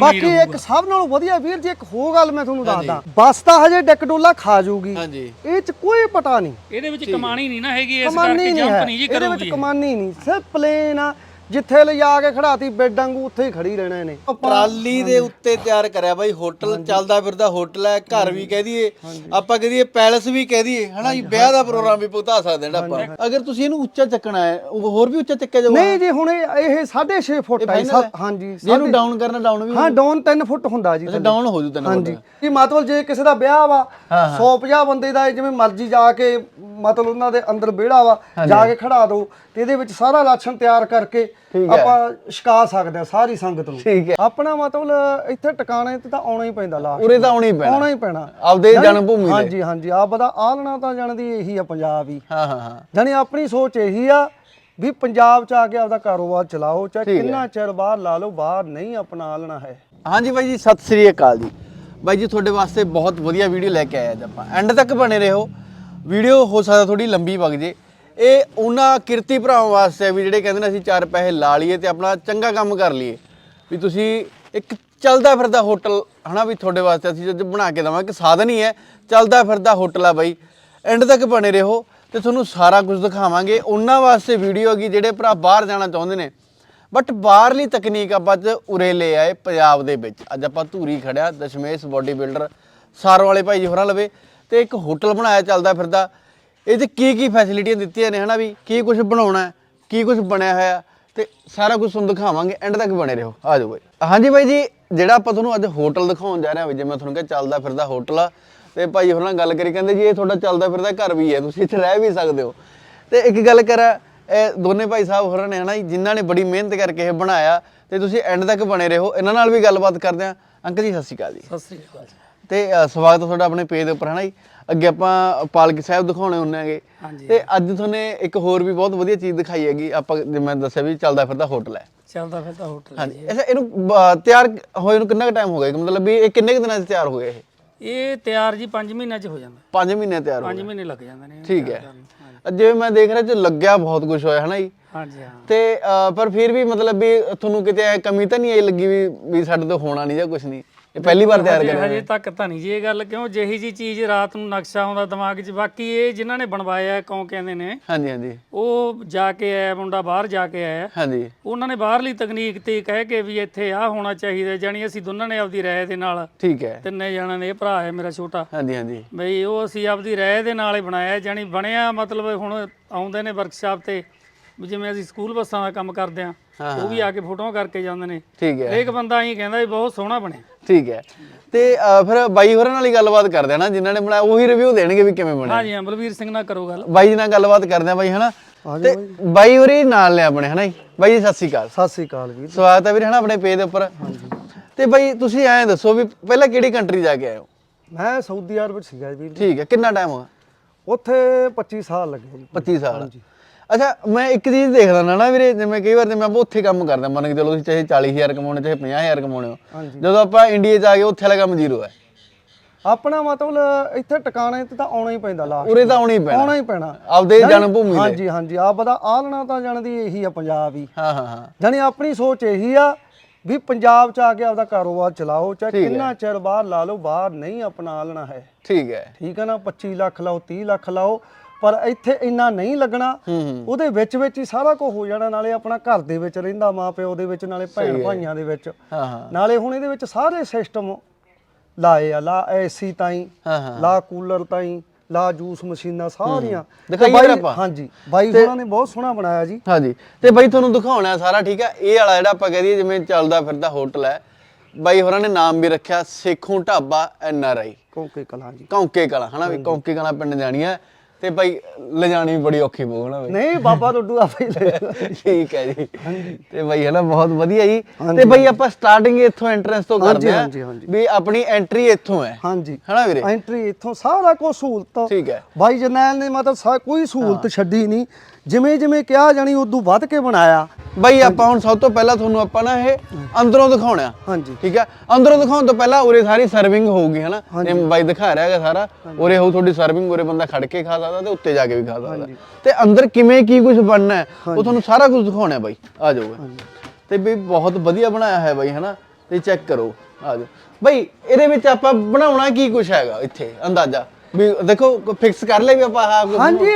ਬਾਕੀ ਇੱਕ ਸਭ ਨਾਲੋਂ ਵਧੀਆ ਵੀਰ ਜੀ ਇੱਕ ਹੋਰ ਗੱਲ ਮੈਂ ਤੁਹਾਨੂੰ ਦੱਸਦਾ। ਬੱਸ ਤਾਂ ਹਜੇ ਡੈਕਡੋਲਾ ਖਾ ਜਾਊਗੀ ਹਾਂਜੀ। ਇਹ ਚ ਕੋਈ ਪਤਾ ਨਹੀਂ। ਇਹਦੇ ਵਿੱਚ ਕਮਾਣੀ ਨਹੀਂ ਨਾ ਹੈਗੀ ਇਸ ਕਰਕੇ ਜੰਪ ਨਹੀਂ ਜੀ ਇਹਦੇ ਵਿੱਚ ਕਰੂਗੀ। ਕਮਾਨੀ ਨਹੀਂ। ਸਿਰਫ ਪਲੇਨ ਆ ਜਿੱਥੇ ਲਿਜਾ ਕੇ ਖੜਾਤੀ ਬੈੱਡ ਵਾਂਗੂ ਉੱਥੇ ਹੀ ਖੜੀ ਰਹਿਣਾ ਇਹਨੇ। ਟਰਾਲੀ ਦੇ ਉੱਤੇ ਤਿਆਰ ਕਰਿਆ ਬਾਈ ਹੋਟਲ ਚੱਲਦਾ ਫਿਰਦਾ ਹੋਟਲ ਹੈ ਘਰ ਵੀ ਕਹਿ ਦਈਏ ਆਪਾਂ ਕਹਿ ਦਈਏ ਪੈਲਸ ਵੀ ਕਹਿ ਦਈਏ ਹਨਾ ਜੀ ਵਿਆਹ ਦਾ ਪ੍ਰੋਗਰਾਮ ਵੀ ਭੁਗਤਾ ਸਕਦੇ ਹਾਂ ਆਪਾਂ। ਅਗਰ ਤੁਸੀਂ ਇਹਨੂੰ ਉੱਚਾ ਚੱਕਣਾ ਹੈ ਉਹ ਹੋਰ ਵੀ ਉੱਚਾ ਚੱਕਿਆ ਜਾਊਗਾ? ਨਹੀਂ ਜੀ ਹੁਣ ਇਹ ਇਹ 6.5 ਫੁੱਟ ਹੈ? ਹਾਂਜੀ ਜੇ ਇਹਨੂੰ ਡਾਊਨ ਕਰਨਾ ਡਾਊਨ ਵੀ ਹਾਂ ਡਾਊਨ 3 ਫੁੱਟ ਹੁੰਦਾ ਜੀ। ਡਾਊਨ ਹੋ ਜੂ ਤੈਨੂੰ ਹਾਂਜੀ। ਇਹ ਮਤਲਬ ਜੇ ਕਿਸੇ ਦਾ ਵਿਆਹ ਵਾ 150 ਬੰਦੇ ਦਾ ਜਿਵੇਂ ਮਰਜ਼ੀ ਜਾ ਕੇ ਮਤਲਬ ਉਹਨਾਂ ਦੇ ਅੰਦਰ ਵਿਹੜਾ ਵਾ ਜਾ ਕੇ ਖੜਾ ਦਿਓ ਤੇ ਇਹਦੇ ਵਿੱਚ ਸਾਰਾ ਲਾਛਣ ਤਿਆਰ ਕਰਕੇ ਆਪਾਂ ਛਕਾ ਸਕਦੇ ਆ ਸਾਰੀ ਸੰਗਤ ਨੂੰ। ਠੀਕ ਹੈ। ਆਪਣਾ ਮਤਲਬ ਇੱਥੇ ਟਿਕਾਣੇ ਤੇ ਤਾਂ ਆਉਣਾ ਹੀ ਪੈਂਦਾ ਲਾਸਟ ਉਰੇ ਤਾਂ ਆਉਣੀ ਪੈਣਾ। ਆਉਣਾ ਹੀ ਪੈਣਾ। ਆਪਦੇ ਜਨਮ ਭੂਮੀ ਤੇ ਹਾਂਜੀ ਹਾਂਜੀ ਆਪ ਦਾ ਆਲਣਾ ਤਾਂ ਜਾਣਦੀ ਇਹੀ ਆ ਪੰਜਾਬ ਹੀ। ਹਾਂ ਹਾਂ ਹਾਂ। ਜਾਣੀ ਆਪਣੀ ਸੋਚ ਇਹੀ ਆ ਵੀ ਪੰਜਾਬ ਚ ਆ ਕੇ ਆਪਦਾ ਕਾਰੋਬਾਰ ਚਲਾਓ ਚਾਹੇ ਕਿੰਨਾ ਚਿਰ ਬਾਹਰ ਲਾ ਲਓ ਬਾਹਰ ਨਹੀਂ ਆਪਣਾ ਆਲਣਾ ਹੈ। ਹਾਂਜੀ ਬਾਈ ਜੀ ਸਤਿ ਸ੍ਰੀ ਅਕਾਲ ਜੀ। ਬਾਈ ਜੀ ਤੁਹਾਡੇ ਵਾਸਤੇ ਬਹੁਤ ਵਧੀਆ ਵੀਡੀਓ ਲੈ ਕੇ ਆਏ ਅੱਜ ਆਪਾਂ। ਐਂਡ ਤੱਕ ਬਣੇ ਰਹੋ। ਵੀਡੀਓ ਹੋ ਸਕਦਾ ਥੋੜੀ ਲੰਬੀ ਵਗ ਜੇ। ਇਹ ਉਹਨਾਂ ਕਿਰਤੀ ਭਰਾਵਾਂ ਵਾਸਤੇ ਵੀ ਜਿਹੜੇ ਕਹਿੰਦੇ ਨੇ ਅਸੀਂ ਚਾਰ ਪੈਸੇ ਲਾ ਲਈਏ ਤੇ ਆਪਣਾ ਚੰਗਾ ਕੰਮ ਕਰ ਲਈਏ। ਵੀ ਤੁਸੀਂ ਇੱਕ ਚੱਲਦਾ ਫਿਰਦਾ ਹੋਟਲ, ਹਨਾ ਵੀ ਤੁਹਾਡੇ ਵਾਸਤੇ ਅਸੀਂ ਜਦ ਬਣਾ ਕੇ ਦਵਾਂਗੇ, ਇੱਕ ਸਾਧਨ ਹੀ ਹੈ, ਚੱਲਦਾ ਫਿਰਦਾ ਹੋਟਲ ਆ ਬਾਈ। ਐਂਡ ਤੱਕ ਬਣੇ ਰਹੋ ਤੇ ਤੁਹਾਨੂੰ ਸਾਰਾ ਕੁਝ ਦਿਖਾਵਾਂਗੇ। ਉਹਨਾਂ ਵਾਸਤੇ ਵੀਡੀਓ ਹੈਗੀ ਜਿਹੜੇ ਭਰਾ ਬਾਹਰ ਜਾਣਾ ਚਾਹੁੰਦੇ ਨੇ। ਬਟ ਬਾਹਰਲੀ ਤਕਨੀਕ ਆਪਾਂ ਅੱਜ ਉਰੇ ਲੈ ਆਏ ਪੰਜਾਬ ਦੇ ਵਿੱਚ। ਅੱਜ ਆਪਾਂ ਧੂਰੀ ਖੜਿਆ, ਦਸ਼ਮੇਸ਼ ਬੋਡੀ ਬਿਲਡਰ ਸਾਰ ਵਾਲੇ ਭਾਈ ਜੀ ਹੋਰਾਂ ਲਵੇ ਤੇ ਇੱਕ ਹੋਟਲ ਬਣਾਇਆ ਚੱਲਦਾ ਫਿਰਦਾ। ਇਹਦੇ ਕੀ ਕੀ ਫੈਸਿਲਿਟੀਆਂ ਦਿੱਤੀਆਂ ਨੇ ਹਨਾ ਵੀ ਕੀ ਕੁਝ ਬਣਾਉਣਾ ਹੈ ਕੀ ਕੁਝ ਬਣਿਆ ਹੋਇਆ ਤੇ ਸਾਰਾ ਕੁਝ ਤੁਹਾਨੂੰ ਦਿਖਾਵਾਂਗੇ ਐਂਡ ਤੱਕ ਬਣੇ ਰਹੋ ਆ ਜਾਓ ਬਾਈ। ਹਾਂਜੀ ਬਾਈ ਜੀ ਜਿਹੜਾ ਆਪਾਂ ਤੁਹਾਨੂੰ ਅੱਜ ਹੋਟਲ ਦਿਖਾਉਣ ਜਾ ਰਹੇ ਹਾਂ ਵੀ ਜਿਵੇਂ ਤੁਹਾਨੂੰ ਕਿਹਾ ਚੱਲਦਾ ਫਿਰਦਾ ਹੋਟਲ ਆ ਤੇ ਭਾਈ ਹੋਰਾਂ ਨਾਲ ਗੱਲ ਕਰੀ ਕਹਿੰਦੇ ਜੀ ਇਹ ਤੁਹਾਡਾ ਚੱਲਦਾ ਫਿਰਦਾ ਘਰ ਵੀ ਹੈ ਤੁਸੀਂ ਇੱਥੇ ਰਹਿ ਵੀ ਸਕਦੇ ਹੋ। ਤੇ ਇੱਕ ਗੱਲ ਕਰਾਂ ਇਹ ਦੋਨੇ ਭਾਈ ਸਾਹਿਬ ਹੋਰਾਂ ਨੇ ਹਨਾ ਜੀ, ਜਿਨ੍ਹਾਂ ਨੇ ਬੜੀ ਮਿਹਨਤ ਕਰਕੇ ਇਹ ਬਣਾਇਆ ਤੇ ਤੁਸੀਂ ਐਂਡ ਤੱਕ ਬਣੇ ਰਹੋ। ਇਹਨਾਂ ਨਾਲ ਵੀ ਗੱਲਬਾਤ ਕਰਦੇ ਹਾਂ। ਅੰਕਲ ਜੀ ਸਤਿ ਸ਼੍ਰੀ ਅਕਾਲ ਜੀ। ਸਤਿ ਸ੍ਰੀ ਅਕਾਲ ਜੀ। ਤੇ ਅ, ਸਵਾਗਤ ਹੈ ਤੁਹਾਡਾ ਆਪਣੇ ਪੇਜ ਦੇ ਉੱਪਰ ਹਨਾ ਜੀ। ਅੱਗੇ ਆਪਾਂ ਪਾਲਕੀ ਸਾਹਿਬ ਦਿਖਾਉਣੇ ਹੁੰਦੇ ਹੈਗੇ। ਹਾਂਜੀ। ਤੇ ਅੱਜ ਤੁਹਾਨੂੰ ਇੱਕ ਹੋਰ ਵੀ ਬਹੁਤ ਵਧੀਆ ਚੀਜ਼ ਦਿਖਾਈ ਹੈਗੀ। ਆਪਾਂ ਜਿਵੇਂ ਮੈਂ ਦੱਸਿਆ ਵੀ ਚੱਲਦਾ ਫਿਰਦਾ ਹੋਟਲ ਹੈ। ਚੱਲਦਾ ਫਿਰਦਾ ਹੋਟਲ ਹੈ ਹਾਂਜੀ। ਅੱਛਾ ਇਹਨੂੰ ਬ- ਤਿਆਰ ਹੋਏ ਨੂੰ ਕਿੰਨਾ ਕੁ ਟਾਈਮ ਹੋ ਗਿਆ? ਮਤਲਬ ਵੀ ਇਹ ਕਿੰਨੇ ਕੁ ਦਿਨਾਂ 'ਚ ਤਿਆਰ ਹੋ ਗਿਆ ਇਹ? ਇਹ ਤਿਆਰ ਜੀ 5 ਮਹੀਨਿਆਂ ਚ ਹੋ ਜਾਂਦਾ। 5 ਮਹੀਨੇ ਤਿਆਰ ਹੋ 5 ਗਿਆ। ਮਹੀਨੇ ਲੱਗ ਜਾਂਦੇ ਨੇ। ਠੀਕ ਹੈ। ਜਿਵੇਂ ਮੈਂ ਦੇਖ ਰਿਹਾ ਚ ਲੱਗਿਆ ਬਹੁਤ ਕੁਝ ਹੋਇਆ ਹਨਾ ਜੀ? ਹਾਂਜੀ ਹਾਂ। ਤੇ ਅ, ਪਰ ਫਿਰ ਵੀ ਮਤਲਬ ਵੀ ਤੁਹਾਨੂੰ ਕਿਤੇ ਐ ਕਮੀ ਤਾਂ ਨਹੀਂ ਆਈ ਲੱਗੀ ਵੀ ਵੀ ਸਾਡੇ ਤੋਂ ਹੋਣਾ ਨਹੀਂ ਜਾਂ ਕੁਝ ਨਹੀਂ? ਇਹ ਪਹਿਲੀ ਵਾਰ ਤਿਆਰ ਕਰਿਆ ਹਜੇ ਤੱਕ ਤਾਂ ਨਹੀਂ ਜੀ ਇਹ ਗੱਲ ਕਿਉਂ ਜਿਹੀ ਜੀ ਚੀਜ਼ ਰਾਤ ਨੂੰ ਨਕਸ਼ਾ ਆਉਂਦਾ ਦਿਮਾਗ 'ਚ ਬਾਕੀ ਇਹ ਜਿਨ੍ਹਾਂ ਨੇ ਬਣਵਾਇਆ ਕੌਂ ਕਹਿੰਦੇ ਨੇ ਹਾਂਜੀ ਹਾਂਜੀ। ਉਹ ਜਾ ਕੇ ਆਇਆ ਮੁੰਡਾ ਬਾਹਰ ਜਾ ਕੇ ਆਇਆ। ਹਾਂਜੀ। ਉਹਨਾਂ ਨੇ ਬਾਹਰਲੀ ਤਕਨੀਕ ਤੇ ਕਹਿ ਕੇ ਵੀ ਇੱਥੇ ਆ ਹੋਣਾ ਚਾਹੀਦਾ ਜਾਨੀ ਅਸੀਂ ਦੋਨਾਂ ਨੇ ਆਪਦੀ ਰਾਏ ਦੇ ਨਾਲ ਠੀਕ ਹੈ। ਤਿੰਨੇ ਜਣਾਂ ਨੇ ਇਹ ਭਰਾ ਹੈ ਮੇਰਾ ਛੋਟਾ। ਹਾਂਜੀ ਹਾਂਜੀ। ਬਈ ਉਹ ਅਸੀਂ ਆਪਦੀ ਰਾਏ ਦੇ ਨਾਲ ਹੀ ਬਣਾਇਆ ਜਾਨੀ ਬਣਿਆ ਮਤਲਬ ਹੁਣ ਆਉਂਦੇ ਨੇ ਵਰਕਸ਼ਾਪ ਤੇ ਜਿਵੇਂ ਅਸੀਂ ਸਕੂਲ ਬੱਸਾਂ ਦਾ ਕੰਮ ਕਰਦੇ ਆ ਉਹ ਵੀ ਆ ਕੇ ਫੋਟੋਆਂ ਕਰਕੇ ਜਾਂਦੇ ਨੇ। ਠੀਕ ਹੈ। ਹਰੇਕ ਬੰਦਾ ਹੀ ਕਹਿੰਦਾ ਵੀ ਬਹੁਤ ਸੋਹਣਾ ਬਣਿਆ। ਠੀਕ ਹੈ। ਤੇ ਅ, ਫਿਰ ਬਾਈ ਹੋਰਾਂ ਨਾਲ ਹੀ ਗੱਲਬਾਤ ਕਰਦੇ ਆ ਨਾ ਜਿਨ੍ਹਾਂ ਨੇ ਬਣਾਇਆ ਉਹੀ ਰਿਵਿਊ ਦੇਣਗੇ ਵੀ ਕਿਵੇਂ ਬਣਿਆ। ਹਾਂਜੀ ਹਾਂ ਬਲਵੀਰ ਸਿੰਘ ਨਾਲ ਕਰੋ ਗੱਲ। ਬਾਈ ਜੀ ਨਾਲ ਗੱਲਬਾਤ ਕਰਦੇ ਆ ਬਾਈ ਹਨਾ? ਤੇ ਬਾਈ ਹੋਰੀ ਨਾਲ ਨੇ ਆਪਣੇ ਹਨਾ ਜੀ? ਬਾਈ ਜੀ ਸਤਿ ਸ਼੍ਰੀ ਅਕਾਲ। ਸਤਿ ਸ੍ਰੀ ਅਕਾਲ ਵੀਰ ਸਵਾਗਤ ਹੈ ਵੀਰ ਹਨਾ ਆਪਣੇ ਪੇਜ ਦੇ ਉੱਪਰ। ਤੇ ਬਾਈ ਤੁਸੀਂ ਐਂ ਦੱਸੋ ਵੀ ਪਹਿਲਾਂ ਕਿਹੜੀ ਕੰਟਰੀ ਜਾ ਕੇ ਆਏ ਹੋ? ਮੈਂ ਸਾਊਦੀ ਅਰਬ ਵਿੱਚ ਸੀਗਾ ਵੀਰ ਠੀਕ ਹੈ ਕਿੰਨਾ ਟਾਈਮ ਹੋਇਆ ਉੱਥੇ 25 ਸਾਲ ਲੱਗੇ ਜੀ। 25 ਸਾਲ। ਅੱਛਾ ਮੈਂ ਇੱਕ ਚੀਜ਼ ਦੇਖਦਾ ਨਾ ਨਾ ਵੀਰੇ ਜਿਵੇਂ ਕਈ ਵਾਰ ਜਿਵੇਂ ਆਪਾਂ ਉੱਥੇ ਕੰਮ ਕਰਦੇ ਹਾਂ, ਮੰਨ ਕੇ ਚਲੋ ਤੁਸੀਂ ਚਾਹੇ 40000 ਕਮਾਉਣੇ ਚਾਹੇ 50000 ਕਮਾਉਣੇ ਹੋ ਹਾਂਜੀ। ਜਦੋਂ ਆਪਾਂ ਇੰਡੀਆ 'ਚ ਆ ਗਏ ਉੱਥੇ ਵਾਲਾ ਕੰਮ ਜ਼ੀਰੋ ਹੈ। ਆਪਣਾ ਮਤਲਬ ਇੱਥੇ ਟਿਕਾਣੇ ਤੇ ਤਾਂ ਆਉਣਾ ਹੀ ਪੈਂਦਾ ਲਾਸਟ ਉਰੇ ਤਾਂ ਆਉਣੀ ਪੈਣਾ। ਆਉਣਾ ਹੀ ਪੈਣਾ। ਆਪਦੇ ਜਨਮ ਭੂਮੀ ਤੇ। ਹਾਂਜੀ ਹਾਂਜੀ ਆਪ ਦਾ ਆਲਣਾ ਤਾਂ ਜਾਣਦੀ ਇਹੀ ਆ ਪੰਜਾਬ ਹੀ। ਹਾਂ ਹਾਂ ਹਾਂ। ਜਾਣੀ ਆਪਣੀ ਸੋਚ ਇਹੀ ਆ ਵੀ ਪੰਜਾਬ ਚ ਆ ਕੇ ਆਪਦਾ ਕਾਰੋਬਾਰ ਚਲਾਓ ਚਾਹੇ ਕਿੰਨਾ ਚਿਰ ਬਾਹਰ ਲਾ ਲਓ ਬਾਹਰ ਨਹੀਂ ਆਪਣਾ ਆਲਣਾ ਹੈ। ਠੀਕ ਹੈ। ਠੀਕ ਹੈ ਨਾ 25 ਲੱਖ ਲਾਓ 30 ਲੱਖ ਲਾਓ ਪਰ ਇੱਥੇ ਇੰਨਾ ਨਹੀਂ ਲੱਗਣਾ ਉਹਦੇ ਵਿੱਚ ਵਿੱਚ ਹੀ ਸਾਰਾ ਕੁਝ ਹੋ ਜਾਣਾ ਨਾਲੇ ਆਪਣਾ ਘਰ ਦੇ ਵਿੱਚ ਰਹਿੰਦਾ ਮਾਂ ਪਿਓ ਦੇ ਵਿੱਚ ਨਾਲੇ ਭੈਣ ਭਾਈਆਂ ਦੇ ਵਿੱਚ। ਨਾਲੇ ਹੁਣ ਇਹਦੇ ਵਿੱਚ ਸਾਰੇ ਸਿਸਟਮ ਲਾਏ ਆ ਲਾ ਏਸੀ ਤਾਈਂ ਲਾ ਕੂਲਰ ਤਾਈਂ ਲਾ ਜੂਸ ਮਸ਼ੀਨਾਂ ਸਾਰੀਆਂ। ਦਿਖਾਈਏ ਆਪਾਂ। ਹਾਂਜੀ ਬਾਈ ਉਹਨਾਂ ਨੇ ਬਹੁਤ ਸੋਹਣਾ ਬਣਾਇਆ ਜੀ। ਹਾਂਜੀ ਤੇ ਬਾਈ ਤੁਹਾਨੂੰ ਦਿਖਾਉਣਾ ਸਾਰਾ ਠੀਕ ਹੈ? ਇਹ ਵਾਲਾ ਜਿਹੜਾ ਆਪਾਂ ਕਹਿ ਦਈਏ ਜਿਵੇਂ ਚੱਲਦਾ ਫਿਰਦਾ ਹੋਟਲ ਹੈ ਬਾਈ ਹੋਰਾਂ ਨੇ ਨਾਮ ਵੀ ਰੱਖਿਆ Sekhon dhaba N R I Koke Kalan ji. Kaunke Kalan ਹਨਾ ਵੀ ਕੌਂਕੇ ਕਲਾ ਪਿੰਡ ਜਾਣੀ ਹੈ ਤੇ ਬਾਈ ਲਿਜਾਣੀ ਬੜੀ ਔਖੀ ਪਊ ਨਾ ਬਾਈ? ਨਹੀਂ ਬਾਬਾ ਡੁੱਡੂ ਆਪੇ ਹੀ ਲੈ। ਠੀਕ ਹੈ ਜੀ। ਤੇ ਬਾਈ ਹੈ ਨਾ ਬਹੁਤ ਵਧੀਆ ਜੀ। ਤੇ ਬਾਈ ਆਪਾਂ ਸਟਾਰਟਿੰਗ ਇੱਥੋਂ ਐਂਟਰੈਂਸ ਤੋਂ ਕਰਦੇ ਆ ਹਾਂਜੀ, ਹਾਂਜੀ। ਵੀ ਆਪਣੀ ਐਂਟਰੀ ਇੱਥੋਂ ਹੈ। ਹਾਂਜੀ। ਹਨਾ ਵੀਰੇ? ਐਂਟਰੀ ਇੱਥੋਂ ਸਾਰਾ ਕੁਝ ਸਹੂਲਤ। ਠੀਕ ਹੈ। ਬਾਈ ਜਰਨੈਲ ਨੇ ਮਤਲਬ ਸਾ- ਕੋਈ ਸਹੂਲਤ ਛੱਡੀ ਨਹੀਂ। ਜਿਵੇਂ ਜਿਵੇਂ ਕਿਹਾ ਜਾਣੀ ਉਦੋਂ ਵੱਧ ਕੇ ਬਣਾਇਆ। ਬਾਈ ਆਪਾਂ ਹੁਣ ਸਭ ਤੋਂ ਪਹਿਲਾਂ ਤੁਹਾਨੂੰ ਆਪਾਂ ਨਾ ਇਹ ਅੰਦਰੋਂ ਦਿਖਾਉਣਾ। ਹਾਂਜੀ। ਠੀਕ ਹੈ? ਅੰਦਰੋਂ ਦਿਖਾਉਣ ਤੋਂ ਪਹਿਲਾਂ ਉਰੇ ਸਾਰੀ ਸਰਵਿੰਗ ਹੋਊਗੀ ਹਨਾ? ਇਹ ਬਾਈ ਦਿਖਾ ਰਿਹਾ ਹੈਗਾ ਸਾਰਾ। ਉਰੇ ਹੋਊ ਤੁਹਾਡੀ ਸਰਵਿੰਗ ਉਰੇ ਬੰਦਾ ਖੜ ਕੇ ਖਾ ਸਕਦਾ ਤੇ ਉੱਤੇ ਜਾ ਕੇ ਵੀ ਖਾ ਸਕਦਾ। ਤੇ ਅੰਦਰ ਕਿਵੇਂ ਕੀ ਕੁਝ ਬਣਨਾ ਹੈ ਉਹ ਤੁਹਾਨੂੰ ਸਾਰਾ ਕੁਝ ਦਿਖਾਉਣਾ ਹੈ ਬਾਈ। ਆ ਜਾਊਗਾ ਤੇ ਵੀ ਬਹੁਤ ਵਧੀਆ ਬਣਾਇਆ ਹੈ ਬਾਈ ਹਨਾ? ਤੇ ਚੈੱਕ ਕਰੋ। ਆ ਜਾਓ। ਬਈ ਇਹਦੇ ਵਿੱਚ ਆਪਾਂ ਬਣਾਉਣਾ ਕੀ ਕੁਛ ਹੈਗਾ ਇੱਥੇ ਅੰਦਾਜ਼ਾ? ਵੀ ਦੇਖੋ ਫਿਕਸ ਕਰ ਲਿਆ ਵੀ ਆਪਾਂ ਹਾਂਜੀ